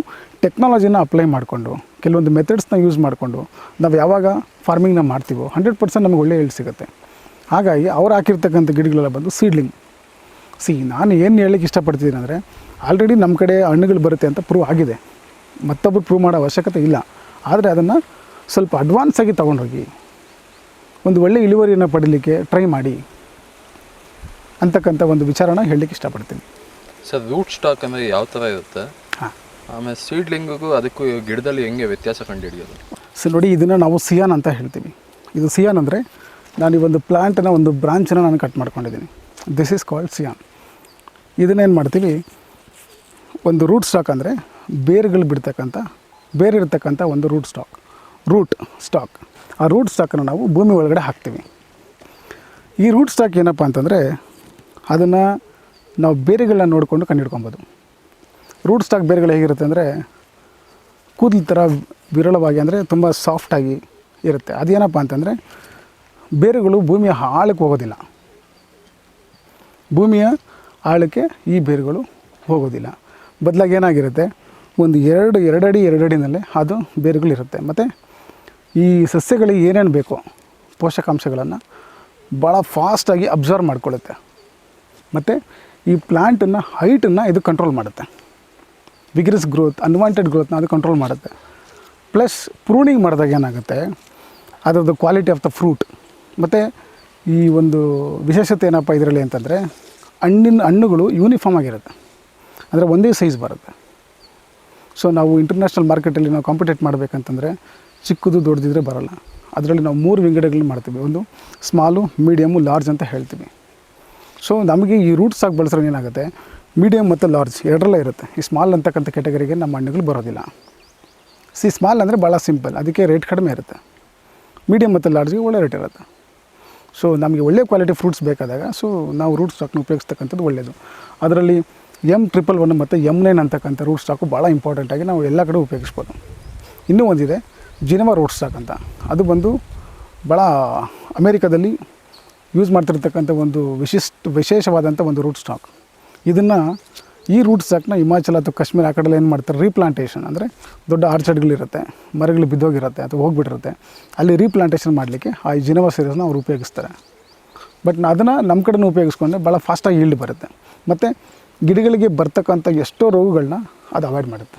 ಟೆಕ್ನಾಲಜಿನ ಅಪ್ಲೈ ಮಾಡಿಕೊಂಡು, ಕೆಲವೊಂದು ಮೆಥಡ್ಸ್ನ ಯೂಸ್ ಮಾಡಿಕೊಂಡು, ನಾವು ಯಾವಾಗ ಫಾರ್ಮಿಂಗ್ನ ಮಾಡ್ತೀವೋ ಹಂಡ್ರೆಡ್ ಪರ್ಸೆಂಟ್ ನಮಗೆ ಒಳ್ಳೆಯ ಇಳು ಸಿಗುತ್ತೆ. ಹಾಗಾಗಿ ಅವ್ರು ಹಾಕಿರ್ತಕ್ಕಂಥ ಗಿಡಗಳೆಲ್ಲ ಬಂದು ಸೀಡ್ಲಿಂಗ್ ಸಿ ನಾನು ಏನು ಹೇಳಲಿಕ್ಕೆ ಇಷ್ಟಪಡ್ತಿದ್ದೀನಿ ಅಂದರೆ ಆಲ್ರೆಡಿ ನಮ್ಮ ಕಡೆ ಹಣ್ಣುಗಳು ಬರುತ್ತೆ ಅಂತ ಪ್ರೂವ್ ಆಗಿದೆ. ಮತ್ತೊಬ್ಬರು ಪ್ರೂವ್ ಮಾಡೋ ಅವಶ್ಯಕತೆ ಇಲ್ಲ. ಆದರೆ ಅದನ್ನು ಸ್ವಲ್ಪ ಅಡ್ವಾನ್ಸ್ ಆಗಿ ತೊಗೊಂಡೋಗಿ ಒಂದು ಒಳ್ಳೆಯ ಇಳುವರಿಯನ್ನು ಪಡೀಲಿಕ್ಕೆ ಟ್ರೈ ಮಾಡಿ ಅಂತಕ್ಕಂಥ ಒಂದು ವಿಚಾರನ ಹೇಳಲಿಕ್ಕೆ ಇಷ್ಟಪಡ್ತೀನಿ. ಸರ್ ರೂಟ್ ಸ್ಟಾಕ್ ಅಂದರೆ ಯಾವ ಥರ ಇರುತ್ತೆ? ಆಮೇಲೆ ಸೀಡ್ಲಿಂಗಿಗೂ ಅದಕ್ಕೂ ಗಿಡದಲ್ಲಿ ಹೆಂಗೆ ವ್ಯತ್ಯಾಸ ಕಂಡುಹಿಡಿಯೋದು? ಸೊ ನೋಡಿ ಇದನ್ನು ನಾವು ಸಿಯಾನ್ ಅಂತ ಹೇಳ್ತೀವಿ. ಇದು ಸಿಯಾನ್ ಅಂದರೆ ನಾನು ಈ ಒಂದು ಪ್ಲ್ಯಾಂಟನ್ನ ಒಂದು ಬ್ರಾಂಚನ್ನ ನಾನು ಕಟ್ ಮಾಡ್ಕೊಂಡಿದ್ದೀನಿ. This is called scion. ಇದನ್ನೇನು ಮಾಡ್ತೀವಿ? ಒಂದು ರೂಟ್ ಸ್ಟಾಕ್ ಅಂದರೆ ಬೇರುಗಳು ಬಿಡ್ತಕ್ಕಂಥ ಬೇರೆ ಇರ್ತಕ್ಕಂಥ ಒಂದು ರೂಟ್ ಸ್ಟಾಕ್ ರೂಟ್ ಸ್ಟಾಕ್ ಆ ರೂಟ್ ಸ್ಟಾಕನ್ನು ನಾವು ಭೂಮಿ ಒಳಗಡೆ ಹಾಕ್ತೀವಿ. ಈ ರೂಟ್ ಸ್ಟಾಕ್ ಏನಪ್ಪ ಅಂತಂದರೆ ಅದನ್ನು ನಾವು ಬೇರೆಗಳನ್ನ ನೋಡಿಕೊಂಡು ಕಂಡುಹಿಡ್ಕೊಬೋದು. ರೂಟ್ ಸ್ಟಾಕ್ ಬೇರುಗಳು ಹೇಗಿರುತ್ತೆ ಅಂದರೆ ಕೂದಲು ಥರ ವಿರಳವಾಗಿ ಅಂದರೆ ತುಂಬ ಸಾಫ್ಟಾಗಿ ಇರುತ್ತೆ. ಅದೇನಪ್ಪ ಅಂತಂದರೆ ಬೇರುಗಳು ಭೂಮಿಯ ಆಳಕ್ಕೆ ಹೋಗೋದಿಲ್ಲ. ಭೂಮಿಯ ಆಳಕ್ಕೆ ಈ ಬೇರುಗಳು ಹೋಗೋದಿಲ್ಲ. ಬದಲಾಗಿ ಏನಾಗಿರುತ್ತೆ? ಒಂದು ಎರಡು, ಎರಡಡಿ, ಎರಡಡಿನಲ್ಲೇ ಅದು ಬೇರುಗಳಿರುತ್ತೆ ಮತ್ತು ಈ ಸಸ್ಯಗಳಿಗೆ ಏನೇನು ಬೇಕೋ ಪೋಷಕಾಂಶಗಳನ್ನು ಭಾಳ ಫಾಸ್ಟಾಗಿ ಅಬ್ಸರ್ವ್ ಮಾಡ್ಕೊಳ್ಳುತ್ತೆ. ಮತ್ತು ಈ ಪ್ಲ್ಯಾಂಟನ್ನು ಹೈಟನ್ನು ಇದು ಕಂಟ್ರೋಲ್ ಮಾಡುತ್ತೆ. ವಿಗ್ರಸ್ ಗ್ರೋತ್ ಅನ್ವಾಂಟೆಡ್ ಗ್ರೋತ್ನ ಅದು ಕಂಟ್ರೋಲ್ ಮಾಡುತ್ತೆ. ಪ್ಲಸ್ ಪ್ರೂನಿಂಗ್ ಮಾಡಿದಾಗ ಏನಾಗುತ್ತೆ? ಅದರದ್ದು ಕ್ವಾಲಿಟಿ ಆಫ್ ದ ಫ್ರೂಟ್ ಮತ್ತು ಈ ಒಂದು ವಿಶೇಷತೆ ಏನಪ್ಪ ಇದರಲ್ಲಿ ಅಂತಂದರೆ, ಹಣ್ಣಿನ, ಹಣ್ಣುಗಳು ಯೂನಿಫಾರ್ಮ್ ಆಗಿರುತ್ತೆ. ಅಂದರೆ ಒಂದೇ ಸೈಜ್ ಬರುತ್ತೆ. ಸೊ ನಾವು ಇಂಟರ್ನ್ಯಾಷನಲ್ ಮಾರ್ಕೆಟಲ್ಲಿ ನಾವು ಕಾಂಪಿಟೇಟ್ ಮಾಡಬೇಕಂತಂದರೆ, ಚಿಕ್ಕದು ದೊಡ್ಡದಿದ್ರೆ ಬರೋಲ್ಲ. ಅದರಲ್ಲಿ ನಾವು ಮೂರು ವಿಂಗಡಗಳನ್ನ ಮಾಡ್ತೀವಿ. ಒಂದು ಸ್ಮಾಲು ಮೀಡಿಯಮು ಲಾರ್ಜ್ ಅಂತ ಹೇಳ್ತೀವಿ. ಸೊ ನಮಗೆ ಈ ರೂಟ್ಸ್ ಆಗಿ ಬಳಸಿದ್ರೆ ಏನಾಗುತ್ತೆ? ಮೀಡಿಯಮ್ ಮತ್ತು ಲಾರ್ಜ್ ಎರಡರಲ್ಲೇ ಇರುತ್ತೆ. ಈ ಸ್ಮಾಲ್ ಅಂತಕ್ಕಂಥ ಕೆಟಗರಿಗೆ ನಮ್ಮ ಹಣ್ಣುಗಳು ಬರೋದಿಲ್ಲ. ಸಿ ಸ್ಮಾಲ್ ಅಂದರೆ ಭಾಳ ಸಿಂಪಲ್ ಅದಕ್ಕೆ ರೇಟ್ ಕಡಿಮೆ ಇರುತ್ತೆ. ಮೀಡಿಯಮ್ ಮತ್ತು ಲಾರ್ಜ್ಗೆ ಒಳ್ಳೆ ರೇಟ್ ಇರುತ್ತೆ. ಸೊ ನಮಗೆ ಒಳ್ಳೆ ಕ್ವಾಲಿಟಿ ಫ್ರೂಟ್ಸ್ ಬೇಕಾದಾಗ ಸೊ ನಾವು ರೂಟ್ ಸ್ಟಾಕ್ನ ಉಪಯೋಗಿಸ್ತಕ್ಕಂಥದ್ದು ಒಳ್ಳೆಯದು ಅದರಲ್ಲಿ ಎಂ ಟ್ರಿಪಲ್ ಒನ್ ಮತ್ತು ಎಂ ನೈನ್ ಅಂತಕ್ಕಂಥ ರೂಟ್ ಸ್ಟಾಕು ಭಾಳ ಇಂಪಾರ್ಟೆಂಟಾಗಿ ನಾವು ಎಲ್ಲ ಕಡೆ ಉಪಯೋಗಿಸ್ಬೋದು. ಇನ್ನೂ ಒಂದಿದೆ ಜಿನವಾ ರೂಟ್ ಸ್ಟಾಕ್ ಅಂತ. ಅದು ಬಂದು ಭಾಳ ಅಮೇರಿಕಾದಲ್ಲಿ ಯೂಸ್ ಮಾಡ್ತಿರ್ತಕ್ಕಂಥ ಒಂದು ವಿಶಿಷ್ಟ, ವಿಶೇಷವಾದಂಥ ಒಂದು ರೂಟ್ ಸ್ಟಾಕ್ ಇದನ್ನು ಈ ರೂಟ್ ಸ್ಟಾಕ್ನ ಹಿಮಾಚಲ ಅಥವಾ ಕಾಶ್ಮೀರ ಆ ಕಡೆಲ್ಲ ಏನು ಮಾಡ್ತಾರೆ? ರೀಪ್ಲಾಂಟೇಷನ್ ಅಂದರೆ ದೊಡ್ಡ ಆರ್ಚರ್ಡ್ಗಳಿರುತ್ತೆ ಮರಗಳು ಬಿದ್ದೋಗಿರುತ್ತೆ ಅಥವಾ ಹೋಗ್ಬಿಟ್ಟಿರುತ್ತೆ. ಅಲ್ಲಿ ರೀಪ್ಲಾಂಟೇಷನ್ ಮಾಡಲಿಕ್ಕೆ ಆ ಜಿನವಾ ಸೀರೀಸ್ನ ಅವ್ರು ಉಪಯೋಗಿಸ್ತಾರೆ. ಬಟ್ ಅದನ್ನು ನಮ್ಮ ಕಡೆನೂ ಉಪಯೋಗಿಸ್ಕೊಂಡ್ರೆ ಭಾಳ ಫಾಸ್ಟಾಗಿ ಈಲ್ಡ್ ಬರುತ್ತೆ. ಮತ್ತು ಗಿಡಗಳಿಗೆ ಬರ್ತಕ್ಕಂಥ ಎಷ್ಟೋ ರೋಗಗಳನ್ನ ಅದು ಅವಾಯ್ಡ್ ಮಾಡುತ್ತೆ.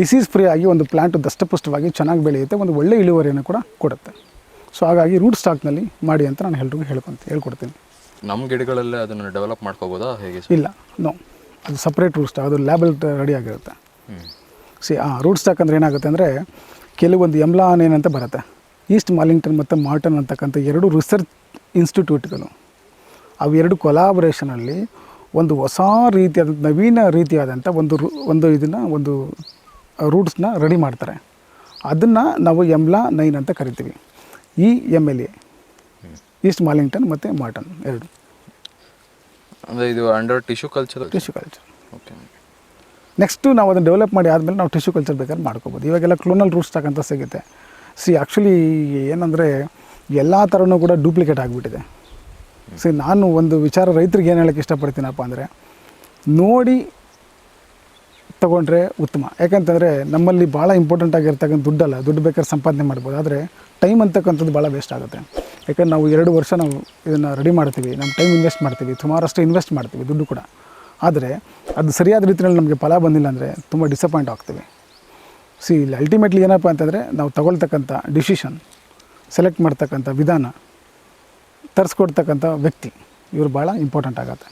ಡಿಸೀಸ್ ಫ್ರೀ ಆಗಿ ಒಂದು ಪ್ಲ್ಯಾಂಟು ದಷ್ಟಪುಷ್ಟವಾಗಿ ಚೆನ್ನಾಗಿ ಬೆಳೆಯುತ್ತೆ, ಒಂದು ಒಳ್ಳೆಯ ಇಳುವರಿಯನ್ನು ಕೂಡ ಕೊಡುತ್ತೆ. ಸೊ ಹಾಗಾಗಿ ರೂಟ್ ಸ್ಟಾಕ್ನಲ್ಲಿ ಮಾಡಿ ಅಂತ ನಾನು ಎಲ್ರಿಗೂ ಹೇಳ್ಕೊಂತ ಹೇಳ್ಕೊಡ್ತೀನಿ. ನಮ್ಮ ಗಿಡಗಳಲ್ಲೇ ಅದನ್ನು ಡೆವಲಪ್ ಮಾಡ್ಕೋಬೋದಾ ಹೇಗೆ ಇಲ್ಲ ನೋ ಅದು ಸಪ್ರೇಟ್ ರೂಟ್ ಸ್ಟಾಕ್ ಅದು ಲ್ಯಾಬಲ್ ರೆಡಿ ಆಗಿರುತ್ತೆ. ಸಿ ಆ ರೂಟ್ ಸ್ಟಾಕ್ ಅಂದರೆ ಏನಾಗುತ್ತೆ ಅಂದರೆ ಕೆಲವೊಂದು ಎಮ್ಲಾನ್ ಏನಂತ ಬರುತ್ತೆ. ಈಸ್ಟ್ ಮಾಲಿಂಗ್ಟನ್ ಮತ್ತು ಮಾರ್ಟನ್ ಅಂತಕ್ಕಂಥ ಎರಡು ರಿಸರ್ಚ್ ಇನ್ಸ್ಟಿಟ್ಯೂಟ್ಗಳು ಅವು ಎರಡು ಕೊಲಾಬರೇಷನಲ್ಲಿ ಒಂದು ಹೊಸ ರೀತಿಯಾದ ನವೀನ ರೀತಿಯಾದಂಥ ಒಂದು ರು ಒಂದು ಇದನ್ನು ಒಂದು ರೂಟ್ಸ್ನ ರೆಡಿ ಮಾಡ್ತಾರೆ. ಅದನ್ನು ನಾವು ಎಮ್ಲಾ ನೈನ್ ಅಂತ ಕರಿತೀವಿ. E M L A east Mallington ಮತ್ತು ಮಾರ್ಟನ್ ಎರಡು. ಅಂದರೆ ಇದು under tissue culture tissue culture okay next ನಾವು ಅದನ್ನು ಡೆವಲಪ್ ಮಾಡಿ ಆದಮೇಲೆ ನಾವು ಟಿಶ್ಯೂ ಕಲ್ಚರ್ ಬೇಕಾದ್ರೆ ಮಾಡ್ಕೋಬೋದು. ಇವಾಗೆಲ್ಲ ಕ್ಲೋನಲ್ ರೂಟ್ಸ್ ತಕ್ಕಂತ ಸಿಗುತ್ತೆ. ಸಿ ಆ್ಯಕ್ಚುಲಿ ಏನಂದರೆ ಎಲ್ಲ ಥರನೂ ಕೂಡ ಡೂಪ್ಲಿಕೇಟ್ ಆಗಿಬಿಟ್ಟಿದೆ. ಸಿ ನಾನು ಒಂದು ವಿಚಾರ ರೈತರಿಗೆ ಏನು ಹೇಳೋಕ್ಕೆ ಇಷ್ಟಪಡ್ತೀನಪ್ಪ ಅಂದರೆ ನೋಡಿ ತಗೊಂಡ್ರೆ ಉತ್ತಮ. ಯಾಕಂತಂದರೆ ನಮ್ಮಲ್ಲಿ ಭಾಳ ಇಂಪಾರ್ಟೆಂಟ್ ಆಗಿರ್ತಕ್ಕಂಥ ದುಡ್ಡಲ್ಲ, ದುಡ್ಡು ಬೇಕಾದ್ರೆ ಸಂಪಾದನೆ ಮಾಡ್ಬೋದು. ಆದರೆ ಟೈಮ್ ಅಂತಕ್ಕಂಥದ್ದು ಭಾಳ ವೇಸ್ಟ್ ಆಗುತ್ತೆ. ಯಾಕಂದ್ರೆ ನಾವು ಎರಡು ವರ್ಷ ನಾವು ಇದನ್ನು ರೆಡಿ ಮಾಡ್ತೀವಿ, ನಮ್ಮ ಟೈಮ್ ಇನ್ವೆಸ್ಟ್ ಮಾಡ್ತೀವಿ, ಸುಮಾರಷ್ಟು ಇನ್ವೆಸ್ಟ್ ಮಾಡ್ತೀವಿ ದುಡ್ಡು ಕೂಡ. ಆದರೆ ಅದು ಸರಿಯಾದ ರೀತಿಯಲ್ಲಿ ನಮಗೆ ಫಲ ಬಂದಿಲ್ಲ ಅಂದರೆ ತುಂಬ ಡಿಸಪಾಯಿಂಟ್ ಆಗ್ತೀವಿ. ಸಿ ಇಲ್ಲಿ ಅಲ್ಟಿಮೇಟ್ಲಿ ಏನಪ್ಪ ಅಂತಂದರೆ ನಾವು ತಗೊಳ್ತಕ್ಕಂಥ ಡಿಸಿಷನ್ ಸೆಲೆಕ್ಟ್ ಮಾಡ್ತಕ್ಕಂಥ ವಿಧಾನ, ತರಿಸ್ಕೊಡ್ತಕ್ಕಂಥ ವ್ಯಕ್ತಿ, ಇವರು ಭಾಳ ಇಂಪಾರ್ಟೆಂಟ್ ಆಗುತ್ತೆ.